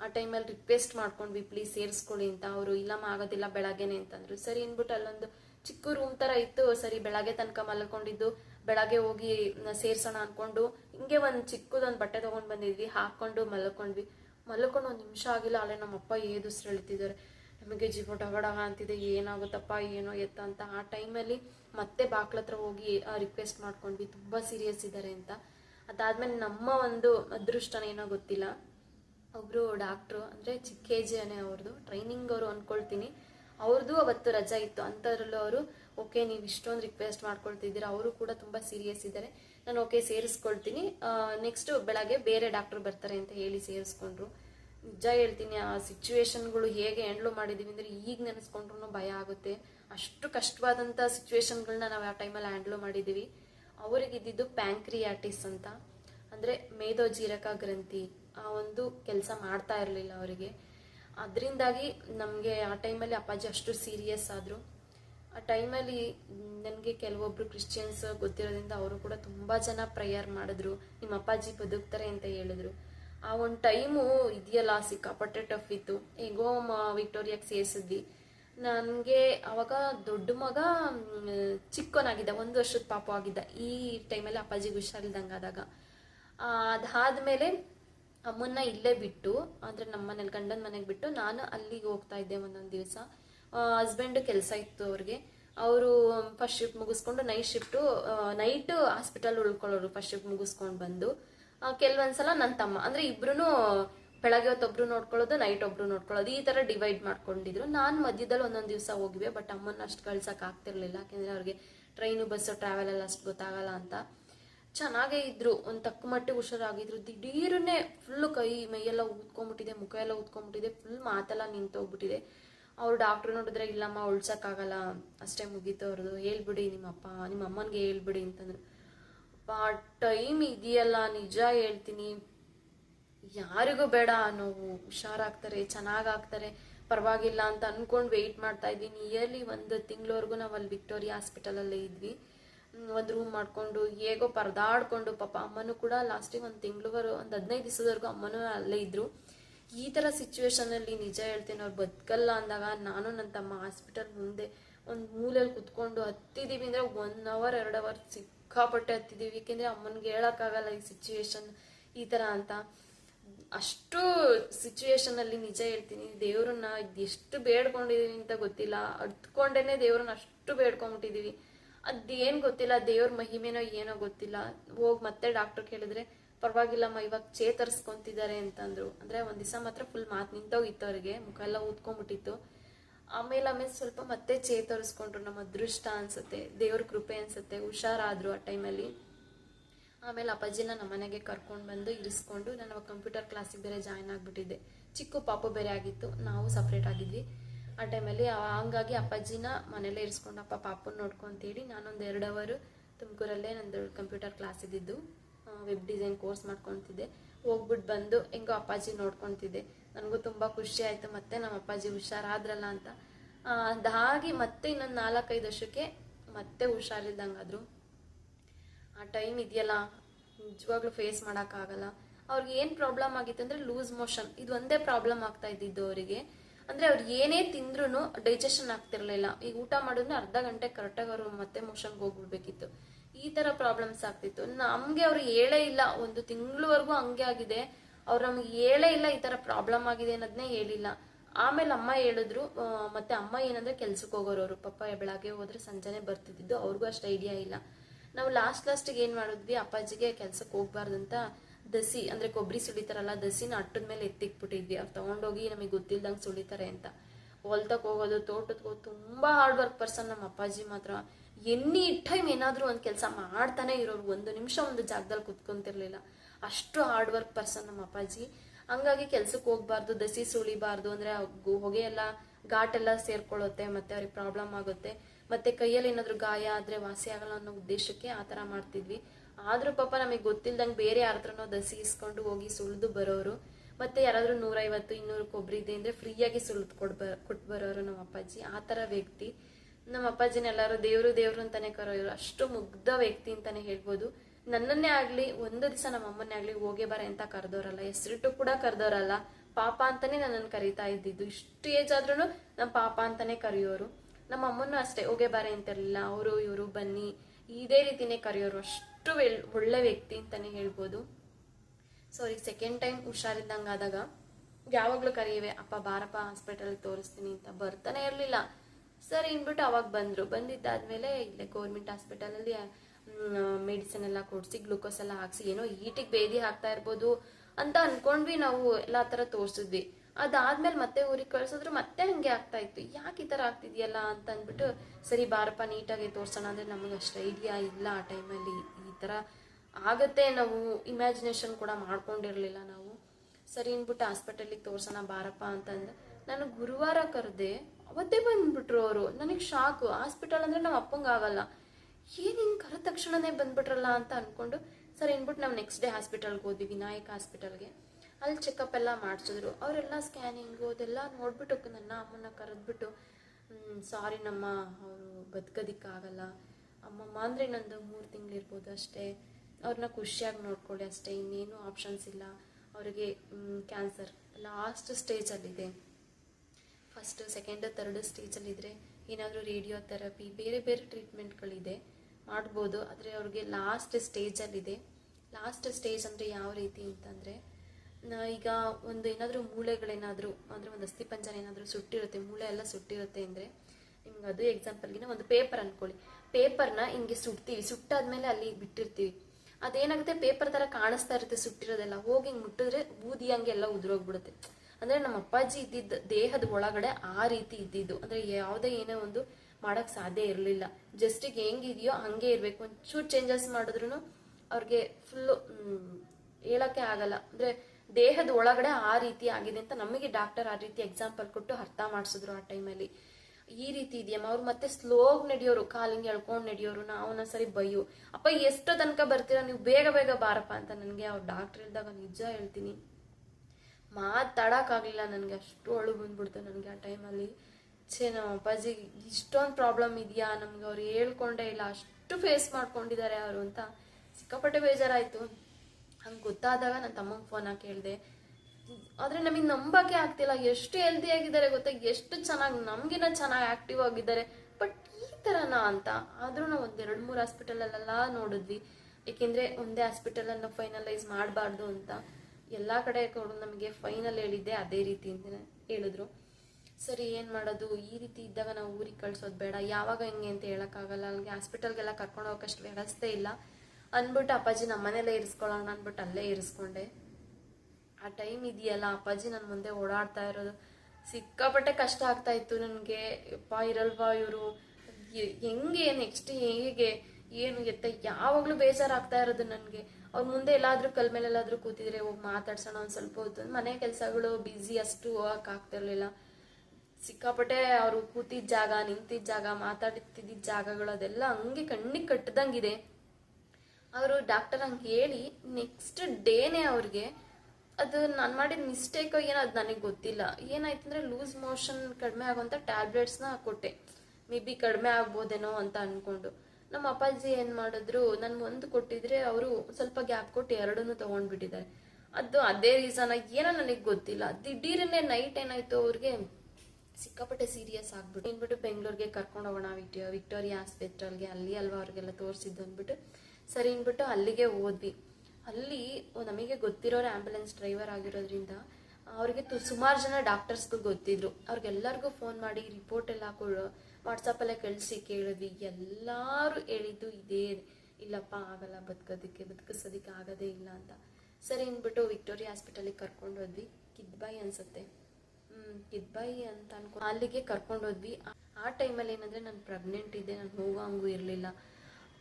ಆ ಟೈಮಲ್ಲಿ ರಿಕ್ವೆಸ್ಟ್ ಮಾಡ್ಕೊಂಡ್ವಿ ಪ್ಲೀಸ್ ಸೇರಿಸ್ಕೊಳ್ಳಿ ಅಂತ ಅವರು, ಇಲ್ಲಮ್ಮ ಆಗೋದಿಲ್ಲ ಬೆಳಗ್ಗೆನೆ ಅಂತಂದ್ರು. ಸರಿ ಅಂದ್ಬಿಟ್ಟು ಅಲ್ಲೊಂದು ಚಿಕ್ಕ ರೂಮ್ ತರ ಇತ್ತು, ಸರಿ ಬೆಳಗ್ಗೆ ತನಕ ಮಲ್ಕೊಂಡಿದ್ದು, ಬೆಳಗ್ಗೆ ಹೋಗಿ ಸೇರ್ಸೋಣ ಅನ್ಕೊಂಡು ಹಿಂಗೆ ಒಂದ್ ಚಿಕ್ಕದೊಂದು ಬಟ್ಟೆ ತಗೊಂಡ್ ಬಂದಿದ್ವಿ, ಹಾಕೊಂಡು ಮಲ್ಕೊಂಡ್ವಿ. ಮಲ್ಕೊಂಡು ಒಂದ್ ನಿಮಿಷ ಆಗಿಲ್ಲ, ಅಲ್ಲೇ ನಮ್ಮಪ್ಪ ಏದುಸ್ರು ನಮಗೆ ಜೀವ ಡಗಡಗ ಅಂತಿದೆ, ಏನಾಗುತ್ತಪ್ಪ, ಏನೋ ಎತ್ತ ಅಂತ ಆ ಟೈಮಲ್ಲಿ ಮತ್ತೆ ಬಾಕ್ಲ ಹತ್ರ ಹೋಗಿ ರಿಕ್ವೆಸ್ಟ್ ಮಾಡ್ಕೊಂಡ್ವಿ. ತುಂಬ ಸೀರಿಯಸ್ ಇದ್ದಾರೆ ಅಂತ. ಅದಾದ್ಮೇಲೆ ನಮ್ಮ ಒಂದು ಅದೃಷ್ಟನ ಏನೋ ಗೊತ್ತಿಲ್ಲ. ಒಬ್ರು ಡಾಕ್ಟ್ರು ಅಂದ್ರೆ ಚಿಕ್ಕ ಕೆಜಿಯನೇ ಅವ್ರದ್ದು ಟ್ರೈನಿಂಗ್ ಅವರು ಅನ್ಕೊಳ್ತೀನಿ. ಅವ್ರದ್ದು ಅವತ್ತು ರಜಾ ಇತ್ತು. ಅಂಥದ್ರಲ್ಲೂ ಅವರು ಓಕೆ ನೀವು ಇಷ್ಟೊಂದು ರಿಕ್ವೆಸ್ಟ್ ಮಾಡ್ಕೊಳ್ತಿದ್ದೀರಾ. ಅವರು ಕೂಡ ತುಂಬಾ ಸೀರಿಯಸ್ ಇದ್ದಾರೆ ನಾನು ಓಕೆ ಸೇರಿಸ್ಕೊಳ್ತೀನಿ. ನೆಕ್ಸ್ಟ್ ಬೆಳಗ್ಗೆ ಬೇರೆ ಡಾಕ್ಟರ್ ಬರ್ತಾರೆ ಅಂತ ಹೇಳಿ ಸೇರಿಸ್ಕೊಂಡ್ರು. ನಿಜ ಹೇಳ್ತೀನಿ, ಆ ಸಿಚುವೇಶನ್ಗಳು ಹೇಗೆ ಹ್ಯಾಂಡ್ಲು ಮಾಡಿದೀವಿ ಅಂದರೆ ಈಗ ನೆನೆಸ್ಕೊಂಡ್ರು ಭಯ ಆಗುತ್ತೆ. ಅಷ್ಟು ಕಷ್ಟವಾದಂಥ ಸಿಚುವೇಶನ್ಗಳನ್ನ ನಾವು ಆ ಟೈಮಲ್ಲಿ ಹ್ಯಾಂಡ್ಲು ಮಾಡಿದ್ದೀವಿ ಅವ್ರಿಗೆ ಇದ್ದಿದ್ದು ಪ್ಯಾಂಕ್ರಿಯಾಟಿಸ್ ಅಂತ. ಅಂದ್ರೆ ಮೇದೋಜೀರಕ ಗ್ರಂಥಿ ಆ ಒಂದು ಕೆಲಸ ಮಾಡ್ತಾ ಇರಲಿಲ್ಲ ಅವರಿಗೆ. ಅದರಿಂದಾಗಿ ನಮಗೆ ಆ ಟೈಮಲ್ಲಿ ಅಪ್ಪಾಜಿ ಅಷ್ಟು ಸೀರಿಯಸ್ ಆದರು. ಆ ಟೈಮಲ್ಲಿ ನನಗೆ ಕೆಲವೊಬ್ರು ಕ್ರಿಶ್ಚಿಯನ್ಸ್ ಗೊತ್ತಿರೋದ್ರಿಂದ ಅವರು ಕೂಡ ತುಂಬ ಜನ ಪ್ರೇಯರ್ ಮಾಡಿದ್ರು. ನಿಮ್ಮ ಅಪ್ಪಾಜಿ ಬದುಕ್ತಾರೆ ಅಂತ ಹೇಳಿದ್ರು. ಆ ಒಂದು ಟೈಮು ಇದೆಯಲ್ಲ ಸಿಕ್ಕಾಪಟ್ಟೆ ಟಫ್ ಇತ್ತು. ಹೇಗೋ ಮ- ವಿಕ್ಟೋರಿಯಾಗೆ ಸೇರಿಸಿದ್ವಿ. ನನಗೆ ಅವಾಗ ದೊಡ್ಡ ಮಗ ಚಿಕ್ಕನಾಗಿದ್ದ ಒಂದು ವರ್ಷದ ಪಾಪ ಆಗಿದ್ದ. ಈ ಟೈಮಲ್ಲಿ ಅಪ್ಪಾಜಿಗೆ ಹುಷಾರಿಲ್ದಂಗಾದಾಗ. ಆ, ಅದಾದ್ಮೇಲೆ ಅಮ್ಮನ್ನ ಇಲ್ಲೇ ಬಿಟ್ಟು ಅಂದರೆ ನಮ್ಮ ಮನೇಲಿ ಗಂಡನ ಮನೆಗೆ ಬಿಟ್ಟು ನಾನು ಅಲ್ಲಿಗೆ ಹೋಗ್ತಾ ಇದ್ದೆ ಒಂದೊಂದು ದಿವಸ. ಹಸ್ಬೆಂಡ್ ಕೆಲಸ ಇತ್ತು ಅವ್ರಿಗೆ. ಅವರು ಫಸ್ಟ್ ಶಿಫ್ಟ್ ಮುಗಿಸ್ಕೊಂಡು ನೈಟ್ ಶಿಫ್ಟು ನೈಟ್ ಹಾಸ್ಪಿಟಲ್ ಉಳ್ಕೊಳ್ಳೋರು ಫಸ್ಟ್ ಶಿಫ್ಟ್ ಮುಗಿಸ್ಕೊಂಡು ಬಂದು. ಕೆಲವೊಂದ್ಸಲ ನನ್ನ ತಮ್ಮ, ಅಂದ್ರೆ ಇಬ್ರು ಬೆಳಗ್ಗೆ ಹೊತ್ತೊಬ್ರು ನೋಡ್ಕೊಳ್ಳೋದು, ನೈಟ್ ಒಬ್ರು ನೋಡ್ಕೊಳ್ಳೋದು, ಈ ತರ ಡಿವೈಡ್ ಮಾಡ್ಕೊಂಡಿದ್ರು. ನಾನು ಮಧ್ಯದಲ್ಲಿ ಒಂದೊಂದು ದಿವಸ ಹೋಗಿವೆ ಬಟ್ ಅಮ್ಮನ ಅಷ್ಟು ಕಳ್ಸಕ್ ಆಗ್ತಿರ್ಲಿಲ್ಲ. ಯಾಕೆಂದ್ರೆ ಅವ್ರಿಗೆ ಟ್ರೈನು ಬಸ್ಸು ಟ್ರಾವೆಲ್ ಎಲ್ಲ ಅಷ್ಟು ಗೊತ್ತಾಗಲ್ಲ ಅಂತ. ಚೆನ್ನಾಗೇ ಇದ್ರು, ಒಂದ್ ತಕ್ಕ ಮಟ್ಟಿಗೆ ಹುಷಾರಾಗಿದ್ರು. ದಿಢೀರನೆ ಫುಲ್ ಕೈ, ಮೈಯೆಲ್ಲ ಊದ್ಕೊಂಡ್ಬಿಟ್ಟಿದೆ, ಮುಖ ಎಲ್ಲ ಊದ್ಕೊಂಡ್ಬಿಟ್ಟಿದೆ ಫುಲ್ ಮಾತೆಲ್ಲ ನಿಂತೋಗ್ಬಿಟ್ಟಿದೆ. ಅವ್ರು ಡಾಕ್ಟ್ರು ನೋಡಿದ್ರೆ, ಇಲ್ಲಮ್ಮ, ಉಳ್ಸಕ್ಕಾಗಲ್ಲ, ಅಷ್ಟೇ ಮುಗೀತು ಅವ್ರದ್ದು ಹೇಳ್ಬಿಡಿ ನಿಮ್ಮಪ್ಪ ನಿಮ್ಮ ಅಮ್ಮನಿಗೆ ಹೇಳ್ಬಿಡಿ ಅಂತಂದ್ರು. ಆ ಟೈಮ್ ಇದೆಯಲ್ಲ, ನಿಜ ಹೇಳ್ತೀನಿ. ಯಾರಿಗೂ ಬೇಡ ನೋವು, ಹುಷಾರಾಗ್ತಾರೆ, ಚೆನ್ನಾಗಾಗ್ತಾರೆ, ಪರವಾಗಿಲ್ಲ ಅಂತ ಅಂದ್ಕೊಂಡು ವೆಯ್ಟ್ ಮಾಡ್ತಾ ಇದ್ದೀನಿ. ಇಯರ್ಲಿ ಒಂದು ತಿಂಗಳವರೆಗೂ ನಾವು ಅಲ್ಲಿ ವಿಕ್ಟೋರಿಯಾ ಹಾಸ್ಪಿಟಲಲ್ಲೇ ಇದ್ವಿ. ಒಂದು ರೂಮ್ ಮಾಡ್ಕೊಂಡು, ಹೇಗೋ ಪರದಾಡ್ಕೊಂಡು, ಪಾಪ ಅಮ್ಮನೂ ಕೂಡ ಲಾಸ್ಟಿಗೆ ಒಂದು ತಿಂಗಳವರೆಗೂ ಒಂದು ಹದಿನೈದು ದಿವಸದವರೆಗೂ ಅಮ್ಮನೂ ಅಲ್ಲೇ ಇದ್ದರು ಈ ಥರ ಸಿಚುವೇಶನಲ್ಲಿ ನಿಜ ಹೇಳ್ತೀನಿ, ಅವ್ರು ಬದುಕಲ್ಲ ಅಂದಾಗ, ನಾನು ನನ್ನ ತಮ್ಮ ಹಾಸ್ಪಿಟಲ್ ಮುಂದೆ ಒಂದು ಮೂಲೆಯಲ್ಲಿ ಕುತ್ಕೊಂಡು ಹತ್ತಿದೀವಿ ಅಂದ್ರೆ ಒನ್ ಅವರ್ ಎರಡು ಅವರ್ ಸಿಕ್ಕಾಪಟ್ಟೆ ಹತ್ತಿದ್ದೀವಿ ಏಕೆಂದರೆ ಅಮ್ಮನಿಗೆ ಹೇಳೋಕ್ಕಾಗಲ್ಲ ಈ ಸಿಚುವೇಶನ್ ಈ ಥರ ಅಂತ. ಅಷ್ಟು ಸಿಚುವೇಶನ್ ಅಲ್ಲಿ ನಿಜ ಹೇಳ್ತೀನಿ, ದೇವ್ರನ್ನ ಎಷ್ಟು ಬೇಡ್ಕೊಂಡಿದೀವಿ ಅಂತ ಗೊತ್ತಿಲ್ಲ. ಅತ್ಕೊಂಡೇನೆ ದೇವ್ರನ್ನ ಅಷ್ಟು ಬೇಡ್ಕೊಂಡ್ಬಿಟ್ಟಿದೀವಿ. ಏನು ಗೊತ್ತಿಲ್ಲ, ದೇವ್ರ ಮಹಿಮೆನೋ ಏನೋ ಗೊತ್ತಿಲ್ಲ. ಹೋಗ್ ಮತ್ತೆ ಡಾಕ್ಟರ್ ಕೇಳಿದ್ರೆ, ಪರವಾಗಿಲ್ಲಮ್ಮ, ಇವಾಗ ಚೇತರಿಸ್ಕೊಂತಿದ್ದಾರೆ ಅಂತಂದ್ರು. ಅಂದ್ರೆ ಒಂದ್ ದಿವಸ ಮಾತ್ರ ಫುಲ್ ಮಾತು ನಿಂತೋಗಿತ್ತು ಅವ್ರಿಗೆ. ಮುಖ ಎಲ್ಲ ಊದ್ಕೊಂಡ್ಬಿಟ್ಟಿತ್ತು. ಆಮೇಲೆ ಆಮೇಲೆ ಸ್ವಲ್ಪ ಮತ್ತೆ ಚೇತರಿಸ್ಕೊಂಡ್ರು ನಮ್ಮ ಅದೃಷ್ಟ ಅನ್ಸುತ್ತೆ, ದೇವ್ರ ಕೃಪೆ ಅನ್ಸುತ್ತೆ, ಹುಷಾರಾದ್ರು ಆ ಟೈಮಲ್ಲಿ ಆಮೇಲೆ ಅಪ್ಪಾಜಿನ ನಮ್ಮ ಮನೆಗೆ ಕರ್ಕೊಂಡು ಬಂದು ಇರಿಸ್ಕೊಂಡು ನಾನು ಕಂಪ್ಯೂಟರ್ ಕ್ಲಾಸಿಗೆ ಬೇರೆ ಜಾಯ್ನ್ ಆಗಿಬಿಟ್ಟಿದ್ದೆ. ಚಿಕ್ಕ ಪಾಪು ಬೇರೆ ಆಗಿತ್ತು, ನಾವು ಸಪ್ರೇಟ್ ಆಗಿದ್ವಿ. ಆ ಟೈಮಲ್ಲಿ ಹಂಗಾಗಿ ಅಪ್ಪಾಜಿನ ಮನೇಲೇ ಇರಿಸ್ಕೊಂಡು ಅಪ್ಪ ಪಾಪನ ನೋಡ್ಕೊಂತೇಳಿ ನಾನೊಂದು ಎರಡು ಅವರು ತುಮಕೂರಲ್ಲೇ ನಂದು ಕಂಪ್ಯೂಟರ್ ಕ್ಲಾಸ್ ಇದ್ದಿದ್ದು ವೆಬ್ ಡಿಸೈನ್ ಕೋರ್ಸ್ ಮಾಡ್ಕೊತಿದ್ದೆ. ಹೋಗ್ಬಿಟ್ಟು ಬಂದು ಹೆಂಗೋ ಅಪ್ಪಾಜಿ ನೋಡ್ಕೊತಿದ್ದೆ. ನನಗೂ ತುಂಬ ಖುಷಿ ಆಯಿತು, ಮತ್ತೆ ನಮ್ಮ ಅಪ್ಪಾಜಿ ಹುಷಾರಾದ್ರಲ್ಲ ಅಂತ. ಅದಾಗಿ ಮತ್ತೆ ಇನ್ನೊಂದು ನಾಲ್ಕೈದು ವರ್ಷಕ್ಕೆ ಮತ್ತೆ ಹುಷಾರಿದ್ದಂಗಾದ್ರು ಆ ಟೈಮ್ ಇದೆಯಲ್ಲ, ನಿಜವಾಗ್ಲೂ ಫೇಸ್ ಮಾಡೋಕ್ಕಾಗಲ್ಲ. ಅವ್ರಿಗೆ ಏನು ಪ್ರಾಬ್ಲಮ್ ಆಗಿತ್ತು ಅಂದರೆ ಲೂಸ್ ಮೋಷನ್ ಇದು ಒಂದೇ ಪ್ರಾಬ್ಲಮ್ ಆಗ್ತಾ ಇದ್ದಿದ್ದು ಅವರಿಗೆ. ಅಂದರೆ ಅವ್ರು ಏನೇ ತಿಂದ್ರೂ ಡೈಜೆಷನ್ ಆಗ್ತಿರಲಿಲ್ಲ. ಈಗ ಊಟ ಮಾಡಿದ್ರೆ ಅರ್ಧ ಗಂಟೆ ಕರೆಕ್ಟಾಗಿ ಅವರು ಮತ್ತೆ ಮೋಷನ್ಗೆ ಹೋಗ್ಬಿಡ್ಬೇಕಿತ್ತು. ಈ ಥರ ಪ್ರಾಬ್ಲಮ್ಸ್ ಆಗ್ತಿತ್ತು. ನಮಗೆ ಅವ್ರು ಹೇಳೇ ಇಲ್ಲ, ಒಂದು ತಿಂಗಳವರೆಗೂ ಹಂಗೆ ಆಗಿದೆ. ಅವ್ರು ನಮ್ಗೆ ಹೇಳೇ ಇಲ್ಲ ಈ ತರ ಪ್ರಾಬ್ಲಮ್ ಆಗಿದೆ ಅನ್ನೋದನ್ನೇ ಹೇಳಿಲ್ಲ. ಆಮೇಲೆ ಅಮ್ಮ ಹೇಳಿದ್ರು ಮತ್ತೆ ಅಮ್ಮ ಏನಂದ್ರೆ ಕೆಲ್ಸಕ್ಕೆ ಹೋಗೋರು ಅವರು. ಪಪ್ಪ ಬೆಳಗ್ಗೆ ಹೋದ್ರೆ ಸಂಜೆನೆ ಬರ್ತಿದ್ದು ಅವ್ರಿಗೂ ಅಷ್ಟು ಐಡಿಯಾ ಇಲ್ಲ. ನಾವು ಲಾಸ್ಟ್ ಲಾಸ್ಟಿಗೆ ಏನ್ ಮಾಡಿದ್ವಿ, ಅಪ್ಪಾಜಿಗೆ ಕೆಲ್ಸಕ್ಕೆ ಹೋಗ್ಬಾರ್ದು ಅಂತ ದಸಿ, ಅಂದ್ರೆ ಕೊಬ್ಬರಿ ಸುಳಿತಾರಲ್ಲ ದಸಿನ ಅಟ್ಟದ ಮೇಲೆ ಎತ್ತಿಕ್ಬಿಟ್ಟಿದ್ವಿ ಅವ್ರು ತಗೊಂಡೋಗಿ ನಮಗೆ ಗೊತ್ತಿಲ್ದಂಗೆ ಸುಳಿತಾರೆ ಅಂತ. ಹೊಲ್ತಕ್ ಹೋಗೋದು ತೋಟಕ್ಕೆ ತುಂಬಾ ಹಾರ್ಡ್ ವರ್ಕ್ ಪರ್ಸನ್ ನಮ್ಮ ಅಪ್ಪಾಜಿ ಮಾತ್ರ. ಎನಿ ಟೈಮ್ ಏನಾದ್ರೂ ಒಂದ್ ಕೆಲಸ ಮಾಡ್ತಾನೆ ಇರೋರು, ಒಂದು ನಿಮಿಷ ಒಂದು ಜಾಗದಲ್ಲಿ ಕುತ್ಕೊಂತಿರ್ಲಿಲ್ಲ. ಅಷ್ಟು ಹಾರ್ಡ್ ವರ್ಕ್ ಪರ್ಸನ್ ನಮ್ಮ ಅಪ್ಪಾಜಿ. ಹಂಗಾಗಿ ಕೆಲ್ಸಕ್ಕೆ ಹೋಗ್ಬಾರ್ದು, ದಸಿ ಸುಳಿಬಾರ್ದು, ಅಂದ್ರೆ ಹೊಗೆ ಎಲ್ಲ ಘಾಟ್ ಎಲ್ಲ ಸೇರ್ಕೊಳ್ಳುತ್ತೆ, ಮತ್ತೆ ಅವ್ರಿಗೆ ಪ್ರಾಬ್ಲಮ್ ಆಗುತ್ತೆ. ಮತ್ತೆ ಕೈಯಲ್ಲಿ ಏನಾದ್ರು ಗಾಯ ಆದ್ರೆ ವಾಸಿ ಆಗಲ್ಲ ಅನ್ನೋ ಉದ್ದೇಶಕ್ಕೆ ಆ ಥರ ಮಾಡ್ತಿದ್ವಿ. ಆದ್ರೂ ಪಾಪ ನಮಗೆ ಗೊತ್ತಿಲ್ದಂಗೆ ಬೇರೆ ಯಾರತ್ರನೋ ದಸಿ ಇಸ್ಕೊಂಡು ಹೋಗಿ ಸುಳಿದು ಬರೋರು. ಮತ್ತೆ ಯಾರಾದ್ರೂ ನೂರೈವತ್ತು, ಇನ್ನೂರು ಕೊಬ್ಬರಿ ಇದೆ ಅಂದ್ರೆ ಫ್ರೀಯಾಗಿ ಸುಳಿದು ಕೊಡ್ಬ ಕೊಟ್ಟು ಬರೋರು ನಮ್ಮ ಅಪ್ಪಾಜಿ. ಆ ತರ ವ್ಯಕ್ತಿ. ನಮ್ಮ ಅಪ್ಪಾಜಿನ ಎಲ್ಲರೂ ದೇವರು ದೇವ್ರು ಅಂತಾನೆ ಕರೆಯೋರು. ಅಷ್ಟು ಮುಗ್ಧ ವ್ಯಕ್ತಿ ಅಂತಾನೆ ಹೇಳ್ಬೋದು. ನನ್ನನ್ನೇ ಆಗ್ಲಿ, ಒಂದು ದಿವಸ ನಮ್ಮ ಅಮ್ಮನ್ನೇ ಆಗ್ಲಿ ಹೋಗೇ ಬರ ಅಂತ ಕರೆದೋರಲ್ಲ. ಹೆಸರಿಟ್ಟು ಕೂಡ ಕರೆದೋರಲ್ಲ. ಪಾಪ ಅಂತಾನೆ ನನ್ನನ್ನು ಕರೀತಾ ಇದ್ದಿದ್ದು. ಇಷ್ಟು ಏಜ್ ಆದ್ರೂ ನಮ್ಮ ಪಾಪ ಅಂತಾನೆ ಕರೆಯೋರು. ನಮ್ಮ ಅಮ್ಮನೂ ಅಷ್ಟೇ, ಹೋಗೇ ಬಾರೆ ಅಂತಿರ್ಲಿಲ್ಲ. ಅವರು, ಇವರು, ಬನ್ನಿ, ಇದೇ ರೀತಿನೇ ಕರೆಯೋರು. ಅಷ್ಟು ಒಳ್ಳೆ ವ್ಯಕ್ತಿ ಅಂತಾನೆ ಹೇಳ್ಬೋದು. ಸೊ ಈಗ ಸೆಕೆಂಡ್ ಟೈಮ್ ಹುಷಾರಿದ್ದಂಗೆ ಆದಾಗ ಯಾವಾಗ್ಲೂ ಕರೆಯುವೆ, ಅಪ್ಪ, ಬಾರಪ್ಪ ಹಾಸ್ಪಿಟಲ್ ತೋರಿಸ್ತೀನಿ ಅಂತ ಬರ್ತಾನೆ ಇರಲಿಲ್ಲ. ಸರಿ ಇನ್ಬಿಟ್ಟು ಅವಾಗ ಬಂದ್ರು. ಬಂದಿದ್ದಾದ್ಮೇಲೆ ಇಲ್ಲೇ ಗೌರ್ಮೆಂಟ್ ಹಾಸ್ಪಿಟಲಲ್ಲಿ ಮೆಡಿಸಿನ್ ಎಲ್ಲ ಕೊಡಿಸಿ ಗ್ಲೂಕೋಸ್ ಎಲ್ಲ ಹಾಕ್ಸಿ, ಏನೋ ಈಟಿಗೆ ಬೇದಿ ಹಾಕ್ತಾ ಇರ್ಬೋದು ಅಂತ ಅನ್ಕೊಂಡ್ವಿ ನಾವು ಎಲ್ಲ ತರ ತೋರ್ಸಿದ್ವಿ. ಅದಾದ್ಮೇಲೆ ಮತ್ತೆ ಊರಿಗೆ ಕಳ್ಸಿದ್ರು, ಮತ್ತೆ ಹಂಗೆ ಆಗ್ತಾ ಇತ್ತು. ಯಾಕೆ ಈ ತರ ಆಗ್ತಿದ್ಯಲ್ಲ ಅಂತ ಅಂದ್ಬಿಟ್ಟು ಸರಿ ಬಾರಪ್ಪ, ನೀಟಾಗಿ ತೋರ್ಸೋಣ ಅಂದ್ರೆ ನಮಗೆ ಅಷ್ಟು ಐಡಿಯಾ ಇಲ್ಲ ಆ ಟೈಮಲ್ಲಿ ಈ ತರ ಆಗತ್ತೆ ನಾವು ಇಮ್ಯಾಜಿನೇಷನ್ ಕೂಡ ಮಾಡ್ಕೊಂಡಿರಲಿಲ್ಲ ನಾವು. ಸರಿ ಅಂದ್ಬಿಟ್ಟು ಹಾಸ್ಪಿಟಲಿಗೆ ತೋರ್ಸೋಣ ಬಾರಪ್ಪ ಅಂತಂದ್ರೆ ನಾನು ಗುರುವಾರ ಕರೆದೆ, ಅವತ್ತೇ ಬಂದ್ಬಿಟ್ರು ಅವರು. ನನಗೆ ಶಾಕು ಹಾಸ್ಪಿಟಲ್ ಅಂದ್ರೆ ನಮ್ಮ ಅಪ್ಪಂಗೆ ಆಗಲ್ಲ. ಏನ್ ಹಿಂಗ್ ಕರೆದ ತಕ್ಷಣನೇ ಬಂದ್ಬಿಟ್ರಲ್ಲ ಅಂತ ಅನ್ಕೊಂಡು, ಸರ್, ಏನ್ಬಿಟ್ಟು ನಾವು ನೆಕ್ಸ್ಟ್ ಡೇ ಹಾಸ್ಪಿಟಲ್ಗೆ ಹೋದ್ವಿ, ವಿನಾಯಕ ಹಾಸ್ಪಿಟಲ್ಗೆ ಅಲ್ಲಿ ಚೆಕಪ್ ಎಲ್ಲ ಮಾಡಿಸಿದ್ರು. ಅವರೆಲ್ಲ ಸ್ಕ್ಯಾನಿಂಗು ಅದೆಲ್ಲ ನೋಡ್ಬಿಟ್ಟು ನನ್ನ ಅಮ್ಮನ ಕರೆದ್ಬಿಟ್ಟು ಸಾರಿ ನಮ್ಮ ಅವರು ಬದುಕೋದಿಕ್ಕಾಗಲ್ಲ. ಅಮ್ಮಮ್ಮ ಅಂದರೆ ನಂದು ಮೂರು ತಿಂಗಳಿರ್ಬೋದು ಅಷ್ಟೇ. ಅವ್ರನ್ನ ಖುಷಿಯಾಗಿ ನೋಡ್ಕೊಳ್ಳಿ ಅಷ್ಟೇ. ಇನ್ನೇನು ಆಪ್ಷನ್ಸ್ ಇಲ್ಲ. ಅವರಿಗೆ ಕ್ಯಾನ್ಸರ್ ಲಾಸ್ಟ್ ಸ್ಟೇಜಲ್ಲಿದೆ ಫಸ್ಟ್ ಸೆಕೆಂಡ್ ತರ್ಡ್ ಸ್ಟೇಜಲ್ಲಿದ್ದರೆ ಏನಾದರೂ ರೇಡಿಯೋ ಥೆರಪಿ, ಬೇರೆ ಬೇರೆ ಟ್ರೀಟ್ಮೆಂಟ್ಗಳಿದೆ, ಮಾಡ್ಬೋದು. ಆದರೆ ಅವ್ರಿಗೆ ಲಾಸ್ಟ್ ಸ್ಟೇಜಲ್ಲಿದೆ. ಲಾಸ್ಟ್ ಸ್ಟೇಜ್ ಅಂದರೆ ಯಾವ ರೀತಿ ಅಂತಂದರೆ ಈಗ ಒಂದು ಏನಾದರೂ ಮೂಳೆಗಳೇನಾದರೂ, ಅಂದರೆ ಒಂದು ಅಸ್ಥಿಪಂಜರ ಏನಾದರೂ ಸುಟ್ಟಿರುತ್ತೆ, ಮೂಳೆ ಎಲ್ಲ ಸುಟ್ಟಿರುತ್ತೆ ಅಂದರೆ, ನಿಮ್ಗೆ ಅದು ಎಕ್ಸಾಂಪಲ್ಗಿನ ಒಂದು ಪೇಪರ್ ಅಂದ್ಕೊಳ್ಳಿ ಪೇಪರ್ನ ಹಿಂಗೆ ಸುಡ್ತೀವಿ, ಸುಟ್ಟಾದ್ಮೇಲೆ ಅಲ್ಲಿ ಬಿಟ್ಟಿರ್ತೀವಿ. ಅದೇನಾಗುತ್ತೆ ಪೇಪರ್ ಥರ ಕಾಣಿಸ್ತಾ ಇರುತ್ತೆ ಸುಟ್ಟಿರೋದೆಲ್ಲ. ಹೋಗಿ ಹಿಂಗೆ ಮುಟ್ಟಿದ್ರೆ ಬೂದಿ ಹಂಗೆ ಎಲ್ಲ ಉದುರೋಗ್ಬಿಡುತ್ತೆ. ಅಂದ್ರೆ ನಮ್ಮ ಅಪ್ಪಾಜಿ ಇದ್ದಿದ್ದ ದೇಹದ ಒಳಗಡೆ ಆ ರೀತಿ ಇದ್ದಿದ್ದು. ಅಂದ್ರೆ ಯಾವುದೇ ಏನೇ ಒಂದು ಮಾಡಕ್ ಸಾಧ್ಯ ಇರಲಿಲ್ಲ. ಜಸ್ಟ್ ಈಗ ಹೆಂಗಿದೆಯೋ ಹಂಗೆ ಇರ್ಬೇಕು. ಒಂಚೂರು ಚೇಂಜಸ್ ಮಾಡಿದ್ರು ಅವ್ರಿಗೆ ಫುಲ್ಲು ಹೇಳಕ್ಕೆ ಆಗಲ್ಲ. ಅಂದ್ರೆ ದೇಹದ ಒಳಗಡೆ ಆ ರೀತಿ ಆಗಿದೆ ಅಂತ ನಮಗೆ ಡಾಕ್ಟರ್ ಆ ರೀತಿ ಎಕ್ಸಾಂಪಲ್ ಕೊಟ್ಟು ಅರ್ಥ ಮಾಡಿಸಿದ್ರು ಆ ಟೈಮಲ್ಲಿ ಈ ರೀತಿ ಇದೆಯಮ್ಮ ಅವ್ರು ಮತ್ತೆ ಸ್ಲೋಗ್ ನಡೆಯೋರು ಕಾಲಿಂಗ್ ಎಳ್ಕೊಂಡು ನಡೆಯೋರು ನಾವು ಸರಿ ಬೈಯು. ಅಪ್ಪ, ಎಷ್ಟೋ ತನಕ ಬರ್ತೀರಾ, ನೀವು ಬೇಗ ಬೇಗ ಬಾರಪ್ಪ ಅಂತ ನನಗೆ. ಅವ್ರು ಡಾಕ್ಟರ್ ಇಲ್ದಾಗ ನಿಜ ಹೇಳ್ತೀನಿ. ಮಾತಾಡೋಕ್ಕಾಗಲಿಲ್ಲ. ನನಗೆ ಅಷ್ಟು ಅಳು ಬಂದ್ಬಿಡ್ತು ನನಗೆ ಆ ಟೈಮಲ್ಲಿ. ಛೇ, ನಮ್ಮ ಅಪ್ಪಾಜಿ, ಇಷ್ಟೊಂದು ಪ್ರಾಬ್ಲಮ್ ಇದೆಯಾ? ನಮ್ಗೆ ಅವ್ರು ಹೇಳ್ಕೊಂಡೇ ಇಲ್ಲ. ಅಷ್ಟು ಫೇಸ್ ಮಾಡ್ಕೊಂಡಿದ್ದಾರೆ ಅವರು ಅಂತ. ಸಿಕ್ಕಾಪಟ್ಟೆ ಬೇಜಾರಾಯಿತು. ಹಂಗೆ ಗೊತ್ತಾದಾಗ ನನ್ನ ತಮ್ಮಂಗೆ ಫೋನ್ ಹಾಕಿ ಹೇಳಿದೆ. ಆದರೆ ನಮಗೆ ನಂಬಕ್ಕೆ ಆಗ್ತಿಲ್ಲ. ಎಷ್ಟು ಹೆಲ್ದಿ ಆಗಿದ್ದಾರೆ ಗೊತ್ತಾ? ಎಷ್ಟು ಚೆನ್ನಾಗಿ ನಮಗಿನ ಚೆನ್ನಾಗಿ ಆಕ್ಟಿವ್ ಆಗಿದ್ದಾರೆ. ಬಟ್ ಈ ಥರನಾ ಅಂತ. ಆದರೂ ನಾವು ಒಂದೆರಡು ಮೂರು ಹಾಸ್ಪಿಟಲಲ್ಲೆಲ್ಲ ನೋಡಿದ್ವಿ. ಏಕೆಂದರೆ ಒಂದೇ ಹಾಸ್ಪಿಟಲನ್ನು ಫೈನಲೈಸ್ ಮಾಡಬಾರ್ದು ಅಂತ. ಎಲ್ಲ ಕಡೆ ಅವರು ನಮಗೆ ಫೈನಲ್ ಹೇಳಿದ್ದೆ ಅದೇ ರೀತಿ ಹೇಳಿದ್ರು. ಸರಿ, ಏನು ಮಾಡೋದು? ಈ ರೀತಿ ಇದ್ದಾಗ ನಾವು ಊರಿಗೆ ಕಳ್ಸೋದು ಬೇಡ. ಯಾವಾಗ ಹೆಂಗೆ ಅಂತ ಹೇಳೋಕ್ಕಾಗಲ್ಲ. ಅಲ್ಲಿಗೆ ಹಾಸ್ಪಿಟಲ್ಗೆಲ್ಲ ಕರ್ಕೊಂಡು ಹೋಗೋಕ್ಕಷ್ಟು ವ್ಯವಸ್ಥೆ ಇಲ್ಲ. ಅಂದ್ಬಿಟ್ಟು ಅಪ್ಪಾಜಿ ನಮ್ಮನೇಲೇ ಇರಿಸ್ಕೊಳ್ಳೋಣ ಅಂದ್ಬಿಟ್ಟು ಅಲ್ಲೇ ಇರಿಸ್ಕೊಂಡೆ. ಆ ಟೈಮ್ ಇದೆಯಲ್ಲ, ಅಪ್ಪಾಜಿ ನನ್ನ ಮುಂದೆ ಓಡಾಡ್ತಾ ಇರೋದು. ಸಿಕ್ಕಾಪಟ್ಟೆ ಕಷ್ಟ ಆಗ್ತಾ ಇತ್ತು ನನಗೆ. ಅಪ್ಪ ಇರಲ್ವಾ ಇವರು? ಹೆಂಗೆ ನೆಕ್ಸ್ಟ್ ಹೇಗೆ, ಏನು ಎತ್ತ? ಯಾವಾಗಲೂ ಬೇಜಾರಾಗ್ತಾ ಇರೋದು ನನಗೆ. ಅವ್ರ ಮುಂದೆ ಎಲ್ಲಾದ್ರೂ ಕಲ್ ಮೇಲೆ ಎಲ್ಲಾದ್ರೂ ಕೂತಿದ್ರೆ, ಹೋಗಿ ಮಾತಾಡ್ಸೋಣ ಒಂದು ಸ್ವಲ್ಪ ಹೊತ್ತು. ಮನೆ ಕೆಲಸಗಳು ಬ್ಯುಸಿ ಅಷ್ಟು ಹೋಗಕ್ಕೆ ಆಗ್ತಿರ್ಲಿಲ್ಲ. ಸಿಕ್ಕಾಪಟ್ಟೆ ಅವರು ಕೂತಿದ್ದ ಜಾಗ ನಿಂತಿದ್ದ ಜಾಗ ಮಾತಾಡ್ತಿದ್ದ ಜಾಗಗಳು ಅದೆಲ್ಲ ಹಂಗೆ ಕಣ್ಣಿಗೆ ಕಟ್ಟದಂಗಿದೆ ಅವರು ಡಾಕ್ಟರ್ ಹಂಗೆ ಹೇಳಿ ನೆಕ್ಸ್ಟ್ ಡೇನೇ ಅವ್ರಿಗೆ ಅದು ನಾನು ಮಾಡಿದ ಮಿಸ್ಟೇಕ್ ಏನೋ ಅದು ನನಗೆ ಗೊತ್ತಿಲ್ಲ. ಏನಾಯ್ತು ಅಂದರೆ ಲೂಸ್ ಮೋಷನ್ ಕಡಿಮೆ ಆಗುವಂಥ ಟ್ಯಾಬ್ಲೆಟ್ಸ್ನ ಕೊಟ್ಟೆ. ಮೇ ಬಿ ಕಡಿಮೆ ಆಗ್ಬೋದೇನೋ ಅಂತ ಅಂದ್ಕೊಂಡು ನಮ್ಮ ಅಪ್ಪಾಜಿ ಏನು ಮಾಡಿದ್ರು ನನ್ ಒಂದು ಕೊಟ್ಟಿದ್ರೆ ಅವರು ಸ್ವಲ್ಪ ಗ್ಯಾಪ್ ಕೊಟ್ಟು ಎರಡನ್ನೂ ತಗೊಂಡ್ಬಿಟ್ಟಿದ್ದಾರೆ. ಅದು ಅದೇ ರೀಸನ್ ಏನೋ ನನಗೆ ಗೊತ್ತಿಲ್ಲ. ದಿಢೀರನ್ನೇ ನೈಟ್ ಏನಾಯ್ತು ಅವ್ರಿಗೆ? ಸಿಕ್ಕಾಪಟ್ಟೆ ಸೀರಿಯಸ್ ಆಗ್ಬಿಟ್ಟು. ಏನ್ಬಿಟ್ಟು ಬೆಂಗಳೂರಿಗೆ ಕರ್ಕೊಂಡು ಹೋಗೋಣ ವಿಕ್ಟೋ, ವಿಕ್ಟೋರಿಯಾ ಹಾಸ್ಪಿಟಲ್ಗೆ ಅಲ್ಲಿ ಅಲ್ವಾ ಅವ್ರಿಗೆಲ್ಲ ತೋರಿಸಿದ್ದು ಅಂದ್ಬಿಟ್ಟು. ಸರಿ ಅಂದ್ಬಿಟ್ಟು ಅಲ್ಲಿಗೆ ಹೋದ್ವಿ. ಅಲ್ಲಿ ನಮಗೆ ಗೊತ್ತಿರೋರು ಆ್ಯಂಬುಲೆನ್ಸ್ ಡ್ರೈವರ್ ಆಗಿರೋದ್ರಿಂದ ಅವ್ರಿಗೆ ಸುಮಾರು ಜನ ಡಾಕ್ಟರ್ಸ್ಗೂ ಗೊತ್ತಿದ್ರು. ಅವ್ರಿಗೆಲ್ಲರಿಗೂ ಫೋನ್ ಮಾಡಿ ರಿಪೋರ್ಟ್ ಎಲ್ಲ ಕೊಡು ವಾಟ್ಸಪ್ಪಲ್ಲೇ ಕಳಿಸಿ ಕೇಳಿದ್ವಿ. ಎಲ್ಲರೂ ಹೇಳಿದ್ದು ಇದೇ. ಇಲ್ಲಪ್ಪ, ಆಗಲ್ಲ, ಬದುಕೋದಕ್ಕೆ, ಬದುಕಿಸೋದಕ್ಕೆ ಆಗೋದೇ ಇಲ್ಲ ಅಂತ. ಸರಿ ಅಂದ್ಬಿಟ್ಟು ವಿಕ್ಟೋರಿಯಾ ಹಾಸ್ಪಿಟಲಿಗೆ ಕರ್ಕೊಂಡು ಹೋದ್ವಿ. ಕಿದ್ಬಾಯಿ ಅನ್ಸುತ್ತೆ. ಹ್ಞೂ ಕಿದ್ಬಾಯಿ ಅಂತ ಅನ್ಕೊ ಅಲ್ಲಿಗೆ ಕರ್ಕೊಂಡು ಹೋದ್ವಿ. ಆ- ಟೈಮಲ್ಲಿ ಏನಂದ್ರೆ ನಾನು ಪ್ರೆಗ್ನೆಂಟ್ ಇದೆ ನಾನು ಹೋಗಂಗೂ ಇರಲಿಲ್ಲ.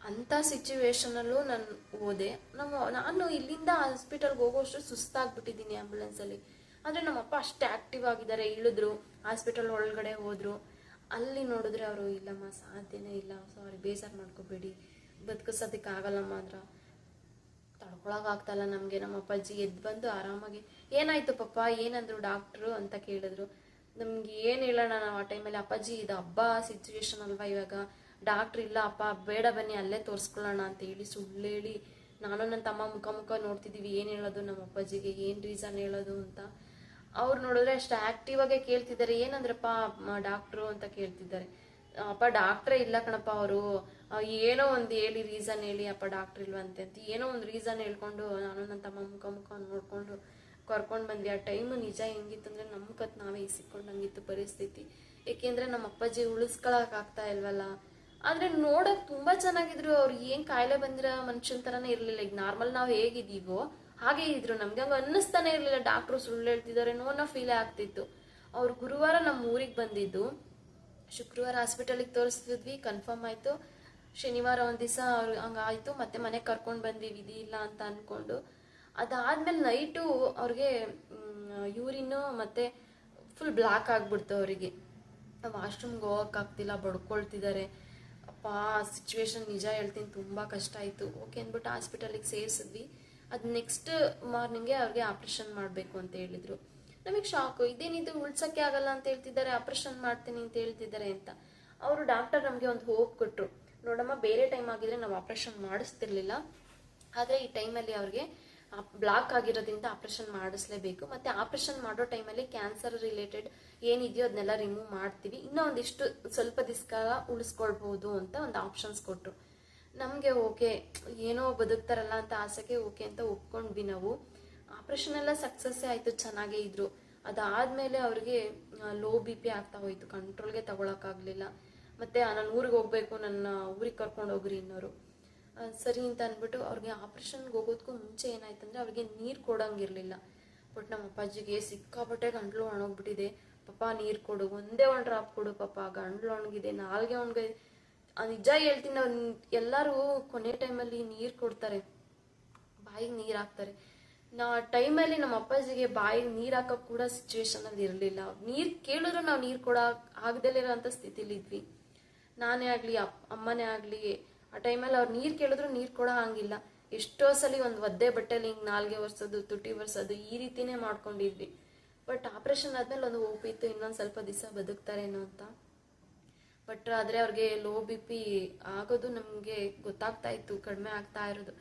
ಅಂಥ ಸಿಚುವೇಶನಲ್ಲೂ ನಾನು ಹೋದೆ. ನಮ್ಮ, ನಾನು ಇಲ್ಲಿಂದ ಹಾಸ್ಪಿಟಲ್ಗೆ ಹೋಗೋಷ್ಟು ಸುಸ್ತಾಗ್ಬಿಟ್ಟಿದ್ದೀನಿ ಆ್ಯಂಬುಲೆನ್ಸಲ್ಲಿ ಅಂದರೆ ನಮ್ಮಪ್ಪ ಅಷ್ಟೇ ಆ್ಯಕ್ಟಿವ್ ಆಗಿದ್ದಾರೆ. ಇಳಿದ್ರು. ಹಾಸ್ಪಿಟಲ್ ಒಳಗಡೆ ಹೋದ್ರು. ಅಲ್ಲಿ ನೋಡಿದ್ರೆ ಅವರು, ಇಲ್ಲಮ್ಮ, ಸಾಧ್ಯನೇ ಇಲ್ಲ. ಸಾರಿ ಬೇಜಾರು ಮಾಡ್ಕೋಬೇಡಿ. ಬದುಕಿಸೋದಕ್ಕೆ ಆಗಲ್ಲಮ್ಮ ಅಂದ್ರ. ತಡ್ಕೊಳಕಾಗ್ತಲ್ಲ ನಮಗೆ. ನಮ್ಮ ಅಪ್ಪಾಜಿ ಎದ್ದು ಬಂದು ಆರಾಮಾಗಿ, ಏನಾಯ್ತು ಪಪ್ಪ? ಏನಂದ್ರು ಡಾಕ್ಟ್ರು ಅಂತ ಕೇಳಿದ್ರು. ನಮ್ಗೆ ಏನು ಹೇಳೋಣ? ನಾವು ಆ ಟೈಮಲ್ಲಿ ಅಪ್ಪಾಜಿ, ಇದು ಹಬ್ಬ ಸಿಚುವೇಶನ್ ಅಲ್ವಾ ಇವಾಗ. ಡಾಕ್ಟ್ರ್ ಇಲ್ಲ, ಅಪ್ಪ, ಬೇಡ ಬನ್ನಿ, ಅಲ್ಲೇ ತೋರಿಸ್ಕೊಳ್ಳೋಣ ಅಂತ ಹೇಳಿ ಸುಳ್ಳು ನಾನು ನನ್ನ ತಮ್ಮ ಮುಖ ಮುಖ ನೋಡ್ತಿದ್ದೀವಿ. ಏನು ಹೇಳೋದು? ನಮ್ಮ ಅಪ್ಪಾಜಿಗೆ ಏನು ರೀಸನ್ ಹೇಳೋದು? ಅಂತ ಅವ್ರು ನೋಡಿದ್ರೆ ಅಷ್ಟು ಆಕ್ಟಿವ್ ಆಗಿ ಕೇಳ್ತಿದ್ದಾರೆ. ಏನಂದ್ರಪ್ಪ ಡಾಕ್ಟ್ರು ಅಂತ ಕೇಳ್ತಿದ್ದಾರೆ. ಅಪ್ಪ ಡಾಕ್ಟ್ರೇ ಇಲ್ಲ ಕಣಪ್ಪ ಅವರು. ಏನೋ ಒಂದು ಹೇಳಿ ರೀಸನ್ ಹೇಳಿ, ಅಪ್ಪ ಡಾಕ್ಟ್ರ್ ಇಲ್ವಂತೆ ಅಂತ ಏನೋ ಒಂದು ರೀಸನ್ ಹೇಳ್ಕೊಂಡು ನಾನು ನನ್ನ ತಮ್ಮ ಮುಖ ಮುಖ ನೋಡ್ಕೊಂಡು ಕರ್ಕೊಂಡು ಬಂದ್ವಿ ಆ ಟೈಮ್ ನಿಜ ಹೆಂಗಿತ್ತಂದ್ರೆ ನಮ್ಮ ಕತ್ ನಾವೇ ಇಸಿಕೊಂಡಂಗಿತ್ತು ಪರಿಸ್ಥಿತಿ. ಏಕೆಂದ್ರೆ ನಮ್ಮ ಅಪ್ಪಾಜಿ ಉಳಿಸ್ಕೊಳಕ್ ಆಗ್ತಾ ಇಲ್ವಲ್ಲ? ಆದ್ರೆ ನೋಡಕ್ ತುಂಬಾ ಚೆನ್ನಾಗಿದ್ರು. ಅವ್ರು ಏನ್ ಕಾಯಿಲೆ ಬಂದಿರೋ ಮನುಷ್ಯನ ತರನೇ ಇರ್ಲಿಲ್ಲ. ಈಗ ನಾರ್ಮಲ್ ನಾವು ಹೇಗಿದೀವೋ ಹಾಗೆ ಇದ್ರು. ನಮ್ಗೆ ಹಂಗ ಅನ್ನಿಸ್ತಾನೆ ಇರ್ಲಿಲ್ಲ. ಡಾಕ್ಟ್ರು ಸುಳ್ಳು ಹೇಳ್ತಿದ್ದಾರೆ ಅನ್ನೋ ಫೀಲ್ ಆಗ್ತಿತ್ತು. ಅವ್ರು ಗುರುವಾರ ನಮ್ಮ ಊರಿಗೆ ಬಂದಿದ್ದು. ಶುಕ್ರವಾರ ಹಾಸ್ಪಿಟಲಿಗೆ ತೋರಿಸ್ತಿದ್ವಿ. ಕನ್ಫರ್ಮ್ ಆಯಿತು. ಶನಿವಾರ ಒಂದು ದಿವಸ ಅವ್ರು ಹಂಗಾಯ್ತು ಮತ್ತೆ ಮನೆಗೆ ಕರ್ಕೊಂಡು ಬಂದ್ವಿ. ವಿಧಿ ಇಲ್ಲ ಅಂತ ಅಂದ್ಕೊಂಡು ಅದಾದ್ಮೇಲೆ ನೈಟು ಅವ್ರಿಗೆ ಯೂರಿನ್ ಮತ್ತೆ ಫುಲ್ ಬ್ಲ್ಯಾಕ್ ಆಗ್ಬಿಡ್ತು ಅವರಿಗೆ. ವಾಶ್ರೂಮ್ಗೆ ಹೋಗೋಕ್ಕಾಗ್ತಿಲ್ಲ ಬಡ್ಕೊಳ್ತಿದ್ದಾರೆ ಅಪ್ಪ ಸಿಚುವೇಶನ್ ನಿಜ ಹೇಳ್ತೀನಿ. ತುಂಬ ಕಷ್ಟ ಆಯಿತು. ಓಕೆ ಅಂದ್ಬಿಟ್ಟು ಹಾಸ್ಪಿಟಲಿಗೆ ಸೇರಿಸಿದ್ವಿ. ಅದು ನೆಕ್ಸ್ಟ್ ಮಾರ್ನಿಂಗೆ ಅವ್ರಿಗೆ ಆಪ್ರೇಷನ್ ಮಾಡಬೇಕು ಅಂತ ಹೇಳಿದರು. ನಮಗೆ ಶಾಕು ಇದೇನಿದ್ರು ಉಳ್ಸೋಕ್ಕೆ ಆಗಲ್ಲ ಅಂತ ಹೇಳ್ತಿದ್ದಾರೆ ಆಪ್ರೇಷನ್ ಮಾಡ್ತೀನಿ ಅಂತ ಹೇಳ್ತಿದ್ದಾರೆ ಅಂತ. ಅವರು ಡಾಕ್ಟರ್ ನಮಗೆ ಒಂದು ಹೋಪ್ ಕೊಟ್ಟರು ನೋಡಮ್ಮ, ಬೇರೆ ಟೈಮ್ ಆಗಿದ್ರೆ ನಾವು ಆಪ್ರೇಷನ್ ಮಾಡಿಸ್ತಿರ್ಲಿಲ್ಲ. ಆದರೆ ಈ ಟೈಮಲ್ಲಿ ಅವ್ರಿಗೆ ಬ್ಲಾಕ್ ಆಗಿರೋದ್ರಿಂದ ಆಪ್ರೇಷನ್ ಮಾಡಿಸ್ಲೇಬೇಕು. ಮತ್ತೆ ಆಪ್ರೇಷನ್ ಮಾಡೋ ಟೈಮಲ್ಲಿ ಕ್ಯಾನ್ಸರ್ ರಿಲೇಟೆಡ್ ಏನಿದೆಯೋ ಅದನ್ನೆಲ್ಲ ರಿಮೂವ್ ಮಾಡ್ತೀವಿ. ಇನ್ನೂ ಒಂದಿಷ್ಟು ಸ್ವಲ್ಪ ದಿಸ್ಕ ಉಳಿಸ್ಕೊಳ್ಬೋದು ಅಂತ ಒಂದು ಆಪ್ಷನ್ಸ್ ಕೊಟ್ಟರು ನಮಗೆ ಓಕೆ, ಏನೋ ಬದುಕ್ತಾರಲ್ಲ ಅಂತ ಆಸೆಗೆ ಓಕೆ ಅಂತ ಒಪ್ಕೊಂಡ್ವಿ ನಾವು. ಆಪ್ರೇಷನ್ ಎಲ್ಲ ಸಕ್ಸಸ್ಸೇ ಆಯಿತು, ಚೆನ್ನಾಗೇ ಇದ್ರು. ಅದಾದಮೇಲೆ ಅವ್ರಿಗೆ ಲೋ ಬಿ ಪಿ ಆಗ್ತಾ ಹೋಯಿತು. ಕಂಟ್ರೋಲ್ಗೆ ತಗೊಳಕ್ಕಾಗಲಿಲ್ಲ ಮತ್ತೆ ನಾನು ಊರಿಗೆ ಹೋಗ್ಬೇಕು, ನನ್ನ ಊರಿಗೆ ಕರ್ಕೊಂಡು ಹೋಗ್ರಿ ಇನ್ನೋರು ಸರಿ ಅಂತ ಅಂದ್ಬಿಟ್ಟು ಅವ್ರಿಗೆ ಆಪ್ರೇಷನ್ಗೆ ಹೋಗೋದಕ್ಕೂ ಮುಂಚೆ ಏನಾಯ್ತು ಏನಾಯ್ತಂದ್ರೆ ಅವ್ರಿಗೆ ನೀರು ಕೊಡಂಗಿರ್ಲಿಲ್ಲ. ಬಟ್ ನಮ್ಮ ಅಪ್ಪಾಜಿಗೆ ಸಿಕ್ಕಾಪಟ್ಟೆ ಗಂಟ್ಲು ಒಣಗೋಗ್ಬಿಟ್ಟಿದೆ ಪಾಪ ನೀರು ಕೊಡು, ಒಂದೇ ಒಂದು ಡ್ರಾಪ್ ಕೊಡು ಪಾಪ ಗಂಟ್ಲು ಒಣಗಿದೆ, ನಾಲ್ಗೆ ಒಣಗಿದೆ ನಿಜ ಹೇಳ್ತೀನಿ ನಾವು ಎಲ್ಲರೂ ಕೊನೆ ಟೈಮಲ್ಲಿ ನೀರು ಕೊಡ್ತಾರೆ. ಬಾಯಿಗೆ ನೀರು ಹಾಕ್ತಾರೆ. ನಾ ಟೈಮಲ್ಲಿ ನಮ್ಮ ಅಪ್ಪಾಜಿಗೆ ಬಾಯಿಗೆ ನೀರು ಹಾಕೋಕೆ ಕೂಡ ಸಿಚುವೇಶನ್ ಅಲ್ಲಿ ಇರಲಿಲ್ಲ. ನೀರು ಕೇಳಿದ್ರು ನಾವು ನೀರು ಕೊಡ ಆಗದಲ್ಲಿರೋಂಥ ಸ್ಥಿತಿಲಿ ಇದ್ವಿ. ನಾನೇ ಆಗಲಿ ಅಮ್ಮನೇ ಆಗಲಿ, ಆ ಟೈಮಲ್ಲಿ ಅವ್ರು ನೀರು ಕೇಳಿದ್ರು ನೀರು ಕೊಡೋ ಹಂಗಿಲ್ಲ. ಎಷ್ಟೋ ಸಲ ಒಂದು ಒದ್ದೆ ಬಟ್ಟೆಲಿ ಹಿಂಗೆ ನಾಲ್ಗೆ ಒರೆಸೋದು, ತುಟಿ ಒರೆಸೋದು, ಈ ರೀತಿನೇ ಮಾಡ್ಕೊಂಡಿದ್ವಿ. ಬಟ್ ಆಪ್ರೇಷನ್ ಆದಮೇಲೆ ಒಂದು ಓಪಿ ಇತ್ತು, ಇನ್ನೊಂದು ಸ್ವಲ್ಪ ದಿವಸ ಬದುಕ್ತಾರೇನೋ ಅಂತ. ಬಟ್ ಆದರೆ ಅವ್ರಿಗೆ ಲೋ ಬಿ ಪಿ ಆಗೋದು ನಮಗೆ ಗೊತ್ತಾಗ್ತಾ ಇತ್ತು, ಕಡಿಮೆ ಆಗ್ತಾ ಇರೋದು.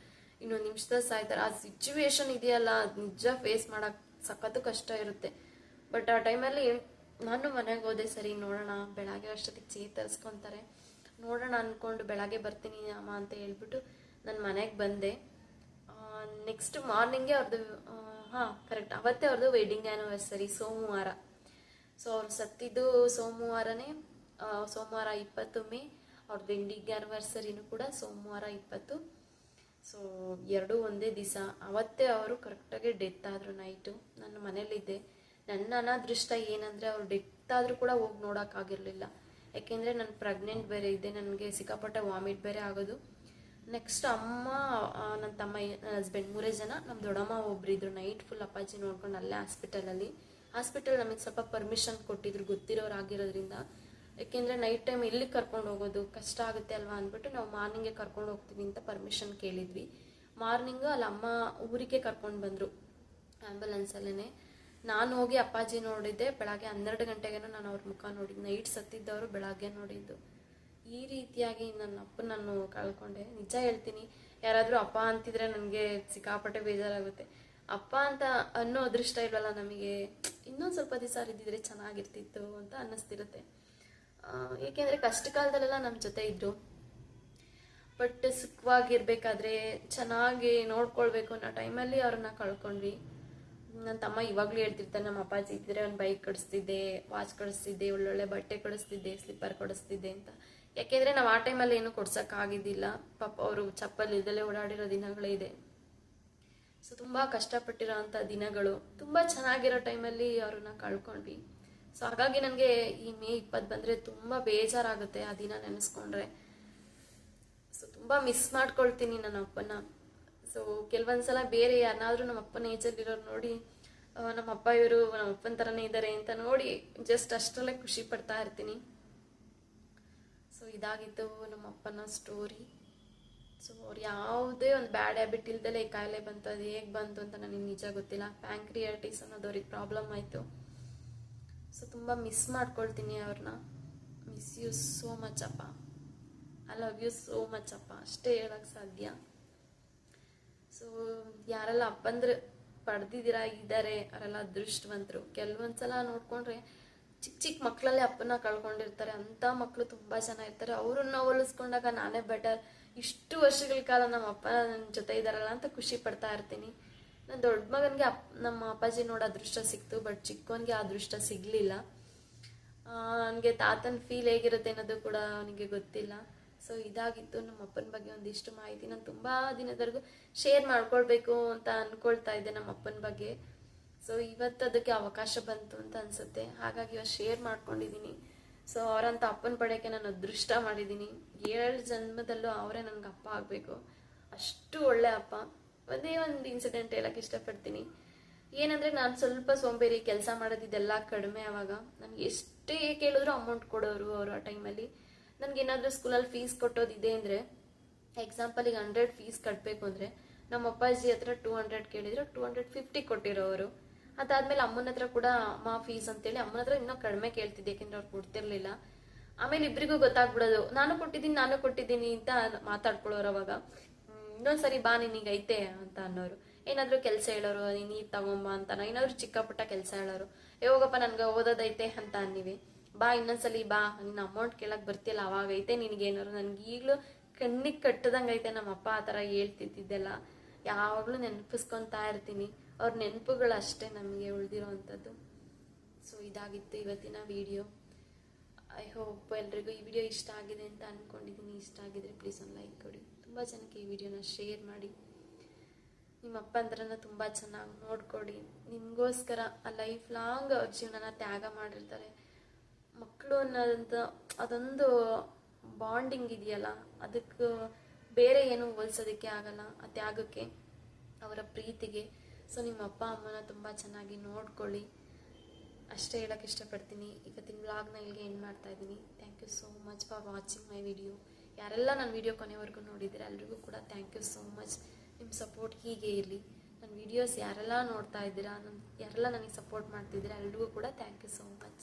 ಇನ್ನೊಂದು ನಿಮಿಷದಲ್ಲಿ ಸಾಯ್ತಾರೆ. ಆ ಸಿಚುವೇಶನ್ ಇದೆಯಲ್ಲ ನಿಜ ಫೇಸ್ ಮಾಡಕ್ ಸಖತ್ತು ಕಷ್ಟ ಇರುತ್ತೆ. ಬಟ್ ಆ ಟೈಮಲ್ಲಿ ನಾನು ಮನೆಗೆ ಹೋದೆ, ಸರಿ ನೋಡೋಣ, ಬೆಳಗ್ಗೆ ಅಷ್ಟೊತ್ತಿಗೆ ಚೇತರಿಸ್ಕೊತಾರೆ ನೋಡೋಣ ಅನ್ಕೊಂಡು ಬೆಳಗ್ಗೆ ಬರ್ತೀನಿ ಅಮ್ಮ ಅಂತ ಹೇಳ್ಬಿಟ್ಟು ನಾನು ಮನೆಗೆ ಬಂದೆ. ನೆಕ್ಸ್ಟ್ ಮಾರ್ನಿಂಗೇ ಅವ್ರದ್ದು ಹಾಂ ಕರೆಕ್ಟ್ ಅವತ್ತೇ ಅವ್ರದ್ದು ವೆಡ್ಡಿಂಗ್ ಆ್ಯನಿವರ್ಸರಿ ಸೋಮವಾರ. ಸೊ ಅವ್ರು ಸತ್ತಿದ್ದು ಸೋಮವಾರನೇ ಸೋಮವಾರ ಇಪ್ಪತ್ತು ಮೇ, ಅವ್ರ ವೆಡ್ಡಿಂಗ್ ಆ್ಯನಿವರ್ಸರಿನೂ ಕೂಡ ಸೋಮವಾರ ಇಪ್ಪತ್ತು. ಸೊ ಎರಡೂ ಒಂದೇ ದಿವಸ ಅವತ್ತೇ ಅವರು ಕರೆಕ್ಟಾಗಿ ಡೆತ್ ಆದರು ನೈಟು ನನ್ನ ಮನೇಲಿದ್ದೆ ನನ್ನ ಅನಾದೃಷ್ಟ ಏನಂದರೆ ಅವ್ರು ಡೆತ್ ಆದರೂ ಕೂಡ ಹೋಗಿ ನೋಡೋಕ್ಕಾಗಿರಲಿಲ್ಲ ಯಾಕೆಂದರೆ ನಾನು ಪ್ರೆಗ್ನೆಂಟ್ ಬೇರೆ ಇದ್ದೆ. ನನಗೆ ಸಿಕ್ಕಾಪಟ್ಟೆ ವಾಮಿಟ್ ಬೇರೆ ಆಗೋದು. ನೆಕ್ಸ್ಟ್ ಅಮ್ಮ ನನ್ನ ತಮ್ಮ ನನ್ನ ಹಸ್ಬೆಂಡ್ ಮೂರೇ ಜನ ನಮ್ಮ ದೊಡ್ಡಮ್ಮ ಒಬ್ರು ಇದ್ರು ನೈಟ್ ಫುಲ್ ಅಪ್ಪಾಜಿ ನೋಡ್ಕೊಂಡು ಅಲ್ಲೇ ಹಾಸ್ಪಿಟಲಲ್ಲಿ ಹಾಸ್ಪಿಟಲ್ ನಮಗೆ ಸ್ವಲ್ಪ ಪರ್ಮಿಷನ್ ಕೊಟ್ಟಿದ್ರು. ಗೊತ್ತಿರೋರು ಆಗಿರೋದ್ರಿಂದ. ಯಾಕೆಂದರೆ ನೈಟ್ ಟೈಮ್ ಎಲ್ಲಿ ಕರ್ಕೊಂಡು ಹೋಗೋದು ಕಷ್ಟ ಆಗುತ್ತೆ ಅಲ್ವಾ ಅಂದ್ಬಿಟ್ಟು ನಾವು ಮಾರ್ನಿಂಗೇ ಕರ್ಕೊಂಡು ಹೋಗ್ತೀವಿ ಅಂತ ಪರ್ಮಿಷನ್ ಕೇಳಿದ್ವಿ. ಮಾರ್ನಿಂಗು ಅಲ್ಲಿ ಅಮ್ಮ ಊರಿಗೆ ಕರ್ಕೊಂಡು ಬಂದರು ಆ್ಯಂಬುಲೆನ್ಸಲ್ಲೇ ನಾನು ಹೋಗಿ ಅಪ್ಪಾಜಿ ನೋಡಿದ್ದೆ, ಬೆಳಗ್ಗೆ ಹನ್ನೆರಡು ಗಂಟೆಗೇನೋ ನಾನು ಅವ್ರ ಮುಖ ನೋಡಿದ್ದು ನೈಟ್ ಸತ್ತಿದ್ದವರು ಬೆಳಗ್ಗೆ ನೋಡಿದ್ದು. ಈ ರೀತಿಯಾಗಿ ನನ್ನ ಅಪ್ಪ ನಾನು ಕಳ್ಕೊಂಡೆ. ನಿಜ ಹೇಳ್ತೀನಿ, ಯಾರಾದರೂ ಅಪ್ಪ ಅಂತಿದ್ರೆ ನನಗೆ ಸಿಕ್ಕಾಪಟ್ಟೆ ಬೇಜಾರಾಗುತ್ತೆ. ಅಪ್ಪ ಅಂತ ಅನ್ನೋ ಅದೃಷ್ಟ ಇಲ್ವಲ್ಲ ನಮಗೆ? ಇನ್ನೊಂದು ಸ್ವಲ್ಪ ದಿವಸ ಇದ್ದಿದ್ರೆ ಚೆನ್ನಾಗಿರ್ತಿತ್ತು ಅಂತ ಅನ್ನಿಸ್ತಿರುತ್ತೆ. ಏಕೆಂದರೆ ಕಷ್ಟ ಕಾಲದಲ್ಲೆಲ್ಲ ನಮ್ಮ ಜೊತೆ ಇದ್ರು. ಬಟ್ ಸುಖವಾಗಿರ್ಬೇಕಾದ್ರೆ ಚೆನ್ನಾಗಿ ನೋಡ್ಕೊಳ್ಬೇಕು ಅನ್ನೋ ಟೈಮಲ್ಲಿ ಅವ್ರನ್ನ ಕಳ್ಕೊಂಡ್ವಿ. ನನ್ನ ತಮ್ಮ ಇವಾಗಲೂ ಹೇಳ್ತಿರ್ತಾನೆ, ನಮ್ಮ ಅಪ್ಪಾಜಿ ಇದ್ದರೆ ಒಂದು ಬೈಕ್ ಕಡಿಸ್ತಿದ್ದೆ ವಾಚ್ ಕಡಿಸ್ತಿದ್ದೆ ಒಳ್ಳೊಳ್ಳೆ ಬಟ್ಟೆ ಕಡಿಸ್ತಿದ್ದೆ ಸ್ಲಿಪ್ಪರ್ ಕೊಡಿಸ್ತಿದ್ದೆ ಅಂತ. ಯಾಕೆಂದರೆ ನಾವು ಆ ಟೈಮಲ್ಲಿ ಏನು ಕೊಡ್ಸೋಕ್ಕಾಗಿದ್ದಿಲ್ಲ ಪಾಪ ಅವರು ಚಪ್ಪಲ್ ಇಲ್ದಲೇ ಓಡಾಡಿರೋ ದಿನಗಳೇ ಇದೆ. ಸೊ ತುಂಬ ಕಷ್ಟಪಟ್ಟಿರೋ ಅಂಥ ದಿನಗಳು. ತುಂಬ ಚೆನ್ನಾಗಿರೋ ಟೈಮಲ್ಲಿ ಅವ್ರನ್ನ ಕಳ್ಕೊಂಡ್ವಿ. ಸೊ ಹಾಗಾಗಿ ನನಗೆ ಈ ಮೇ ಇಪ್ಪತ್ತು ಬಂದರೆ ತುಂಬ ಬೇಜಾರಾಗುತ್ತೆ ಆ ದಿನ ನೆನೆಸ್ಕೊಂಡ್ರೆ. ಸೊ ತುಂಬ ಮಿಸ್ ಮಾಡ್ಕೊಳ್ತೀನಿ ನನ್ನ ಅಪ್ಪನ. ಸೊ ಕೆಲವೊಂದ್ಸಲ ಬೇರೆ ಯಾರನ್ನಾದ್ರೂ ನಮ್ಮ ಅಪ್ಪನ ಏಜಲ್ಲಿರೋರು ನೋಡಿ ನಮ್ಮ ಅಪ್ಪ ಇವರು ನಮ್ಮ ಅಪ್ಪನ ಥರನೇ ಇದ್ದಾರೆ ಅಂತ ನೋಡಿ ಜಸ್ಟ್ ಅಷ್ಟರಲ್ಲೇ ಖುಷಿ ಪಡ್ತಾ ಇರ್ತೀನಿ. ಸೊ ಇದಾಗಿತ್ತು ನಮ್ಮ ಅಪ್ಪನ ಸ್ಟೋರಿ ಸೊ ಅವ್ರು ಯಾವುದೇ ಒಂದು ಬ್ಯಾಡ್ ಹ್ಯಾಬಿಟ್ ಇಲ್ದಲೇ ಈ ಕಾಯಿಲೆ ಬಂತು ಅದು ಹೇಗೆ ಬಂತು ಅಂತ ನನಗೆ ನಿಜ ಗೊತ್ತಿಲ್ಲ. ಪ್ಯಾಂಕ್ರಿಯಾಟಿಸ್ ಅನ್ನೋದು ಅವ್ರಿಗೆ ಪ್ರಾಬ್ಲಮ್ ಆಯಿತು. ಸೊ ತುಂಬ ಮಿಸ್ ಮಾಡ್ಕೊಳ್ತೀನಿ ಅವ್ರನ್ನ ಮಿಸ್ ಯು ಸೋ ಮಚ್ ಅಪ್ಪ. I love you so much ಅಪ್ಪ. ಅಷ್ಟೇ ಹೇಳೋಕ್ಕೆ ಸಾಧ್ಯ. ಸೊ ಯಾರೆಲ್ಲ ಅಪ್ಪಂದ್ರೆ ಪಡೆದಿದ್ದೀರಾ, ಇದ್ದಾರೆ, ಅವರೆಲ್ಲ ಅದೃಷ್ಟವಂತರು. ಕೆಲವೊಂದ್ಸಲ ನೋಡ್ಕೊಂಡ್ರೆ ಚಿಕ್ಕ ಚಿಕ್ಕ ಮಕ್ಕಳಲ್ಲೇ ಅಪ್ಪನ ಕಳ್ಕೊಂಡಿರ್ತಾರೆ. ಅಂಥ ಮಕ್ಕಳು ತುಂಬ ಜನ ಇರ್ತಾರೆ. ಅವ್ರನ್ನ ಹೋಲಿಸ್ಕೊಂಡಾಗ ನಾನೇ ಬೆಟರ್ ಇಷ್ಟು ವರ್ಷಗಳ ಕಾಲ ನಮ್ಮ ಅಪ್ಪ ನನ್ನ ಜೊತೆ ಇದ್ದಾರಲ್ಲ ಅಂತ ಖುಷಿ ಪಡ್ತಾ ಇರ್ತೀನಿ. ನನ್ನ ದೊಡ್ಡ ಮಗನಿಗೆ ಅಪ್, ನಮ್ಮ ಅಪ್ಪಾಜಿ ನೋಡೋ ಅದೃಷ್ಟ ಸಿಕ್ತು, ಬಟ್ ಚಿಕ್ಕವನಿಗೆ ಆ ಅದೃಷ್ಟ ಸಿಗಲಿಲ್ಲ. ನನಗೆ ತಾತನ ಫೀಲ್ ಹೇಗಿರುತ್ತೆ ಅನ್ನೋದು ಕೂಡ ಅವನಿಗೆ ಗೊತ್ತಿಲ್ಲ. ಸೊ ಇದಾಗಿತ್ತು. ನಮ್ಮ ಅಪ್ಪನ ಬಗ್ಗೆ ಒಂದಿಷ್ಟು ಮಾಹಿತಿ ನಾನು ತುಂಬ ದಿನದವರೆಗೂ ಶೇರ್ ಮಾಡ್ಕೊಳ್ಬೇಕು ಅಂತ ಅಂದ್ಕೊಳ್ತಾ ಇದ್ದೆ ನಮ್ಮ ಅಪ್ಪನ ಬಗ್ಗೆ. ಸೊ ಇವತ್ತು ಅದಕ್ಕೆ ಅವಕಾಶ ಬಂತು ಅಂತ ಅನಿಸುತ್ತೆ. ಹಾಗಾಗಿ ಇವತ್ತು ಶೇರ್ ಮಾಡ್ಕೊಂಡಿದ್ದೀನಿ ಸೊ ಅವರಂತ ಅಪ್ಪನ ಪಡೆಯೋಕ್ಕೆ ನಾನು ಅದೃಷ್ಟ ಮಾಡಿದ್ದೀನಿ ಏಳು ಜನ್ಮದಲ್ಲೂ ಅವರೇ ನನಗೆ ಅಪ್ಪ ಆಗಬೇಕು. ಅಷ್ಟು ಒಳ್ಳೆ ಅಪ್ಪ. ಒಂದೇ ಒಂದು ಇನ್ಸಿಡೆಂಟ್ ಹೇಳಕ್ಕೆ ಇಷ್ಟಪಡ್ತೀನಿ. ಏನಂದ್ರೆ ನಾನು ಸ್ವಲ್ಪ ಸೋಂಬೇರಿ ಕೆಲಸ ಮಾಡೋದಿದೆಲ್ಲ ಕಡಿಮೆ ಆವಾಗ ನನಗೆ ಎಷ್ಟೇ ಕೇಳಿದ್ರು ಅಮೌಂಟ್ ಕೊಡೋರು ಅವರು ಆ ಟೈಮಲ್ಲಿ ನನಗೇನಾದರೂ ಸ್ಕೂಲಲ್ಲಿ ಫೀಸ್ ಕೊಟ್ಟೋದಿದೆ ಅಂದರೆ ಎಕ್ಸಾಂಪಲ್ ಈಗ ಹಂಡ್ರೆಡ್ ಫೀಸ್ ಕಟ್ಟಬೇಕು ಅಂದರೆ ನಮ್ಮ ಅಪ್ಪಾಜಿ ಹತ್ರ ಟೂ ಹಂಡ್ರೆಡ್ ಕೇಳಿದ್ರು ಟೂ ಹಂಡ್ರೆಡ್ ಫಿಫ್ಟಿ ಕೊಟ್ಟಿರೋರು ಅದಾದ್ಮೇಲೆ ಅಮ್ಮನ ಹತ್ರ ಕೂಡ ಅಮ್ಮ ಫೀಸ್ ಅಂತೇಳಿ ಅಮ್ಮನ ಹತ್ರ ಇನ್ನೂ ಕಡಿಮೆ ಕೇಳ್ತಿದ್ದೆ, ಯಾಕೆಂದ್ರೆ ಅವ್ರು ಕೊಡ್ತಿರ್ಲಿಲ್ಲ. ಆಮೇಲೆ ಇಬ್ಬರಿಗೂ ಗೊತ್ತಾಗ್ಬಿಡೋದು, ನಾನು ಕೊಟ್ಟಿದ್ದೀನಿ ನಾನು ಕೊಟ್ಟಿದ್ದೀನಿ ಅಂತ ಮಾತಾಡ್ಕೊಳ್ಳೋರು ಅವಾಗ. ಇನ್ನೊಂದ್ಸರಿ ಬಾ ನಿನಗೆ ಐತೆ ಅಂತ ಅನ್ನೋರು. ಏನಾದರೂ ಕೆಲಸ ಹೇಳೋರು ನೀನು ಈಗ ತಗೊಂಬ ಅಂತ ಏನಾದರೂ ಚಿಕ್ಕ ಪುಟ್ಟ ಕೆಲಸ ಹೇಳೋರು. ಹೋಗಪ್ಪ, ನನ್ಗೆ ಓದೋದೈತೆ ಅಂತ ಅನ್ನಿವಿ. ಬಾ, ಇನ್ನೊಂದ್ಸಲಿ ಬಾ. ನಿನ್ನ ಅಮೌಂಟ್ ಕೇಳಕ್ ಬರ್ತಿಲ್ಲ ಅವಾಗ ಐತೆ ನಿನಗೇನಾರು ನನ್ಗೆ ಈಗಲೂ ಕಣ್ಣಿಗೆ ಕಟ್ಟದಂಗೆ ಐತೆ ನಮ್ಮ ಅಪ್ಪ ಆ ಥರ ಹೇಳ್ತಿದ್ದಿದ್ದೆಲ್ಲ. ಯಾವಾಗಲೂ ನೆನಪಿಸ್ಕೊತಾ ಇರ್ತೀನಿ. ಅವ್ರ ನೆನಪುಗಳು ಅಷ್ಟೇ ನಮಗೆ ಉಳಿದಿರೋ ಅಂಥದ್ದು ಸೊ ಇದಾಗಿತ್ತು ಇವತ್ತಿನ ವಿಡಿಯೋ ಐ ಹೋಪ್ ಎಲ್ರಿಗೂ ಈ ವಿಡಿಯೋ ಇಷ್ಟ ಆಗಿದೆ ಅಂತ ಅಂದ್ಕೊಂಡಿದ್ದೀನಿ ಇಷ್ಟ ಆಗಿದ್ರೆ ಪ್ಲೀಸ್ ಒಂದು ಲೈಕ್ ಕೊಡಿ. ತುಂಬ ಜನಕ್ಕೆ ಈ ವಿಡಿಯೋನ ಶೇರ್ ಮಾಡಿ. ನಿಮ್ಮ ಅಪ್ಪ ಅಂದ್ರನ್ನ ತುಂಬ ಚೆನ್ನಾಗಿ ನೋಡ್ಕೊಡಿ. ನಿಮಗೋಸ್ಕರ ಆ ಲೈಫ್ ಲಾಂಗ್ ಅವ್ರ ಜೀವನನ ತ್ಯಾಗ ಮಾಡಿರ್ತಾರೆ. ಮಕ್ಕಳು ಅನ್ನೋದಂಥ ಅದೊಂದು ಬಾಂಡಿಂಗ್ ಇದೆಯಲ್ಲ, ಅದಕ್ಕೆ ಬೇರೆ ಏನು ಹೋಲ್ಸೋದಕ್ಕೆ ಆಗಲ್ಲ, ಆ ತ್ಯಾಗಕ್ಕೆ, ಅವರ ಪ್ರೀತಿಗೆ. ಸೊ ನಿಮ್ಮ ಅಪ್ಪ ಅಮ್ಮನ ತುಂಬ ಚೆನ್ನಾಗಿ ನೋಡ್ಕೊಳ್ಳಿ. ಅಷ್ಟೇ ಹೇಳೋಕ್ಕೆ ಇಷ್ಟಪಡ್ತೀನಿ. ಇವತ್ತಿನ ವ್ಲಾಗ್ನ ಇಲ್ಲಿಗೆ ಏನು ಮಾಡ್ತಾ ಇದ್ದೀನಿ. Thank you so much for watching my video ಯಾರೆಲ್ಲ ನನ್ನ ವಿಡಿಯೋ ಕೊನೆವರೆಗೂ ನೋಡಿದರೆ ಎಲ್ರಿಗೂ ಕೂಡ ಥ್ಯಾಂಕ್ ಯು ಸೋ ಮಚ್ ನಿಮ್ಮ ಸಪೋರ್ಟ್ ಹೀಗೆ ಇರಲಿ. ನನ್ನ ನನ್ನ ವಿಡಿಯೋಸ್ ಯಾರೆಲ್ಲ ನೋಡ್ತಾ ಇದ್ದೀರಾ ನನ್ನ ಯಾರೆಲ್ಲ ನನಗೆ ಸಪೋರ್ಟ್ ಮಾಡ್ತಿದ್ದೀರಾ, ಎಲ್ರಿಗೂ ಕೂಡ ಥ್ಯಾಂಕ್ ಯು ಸೋ ಮಚ್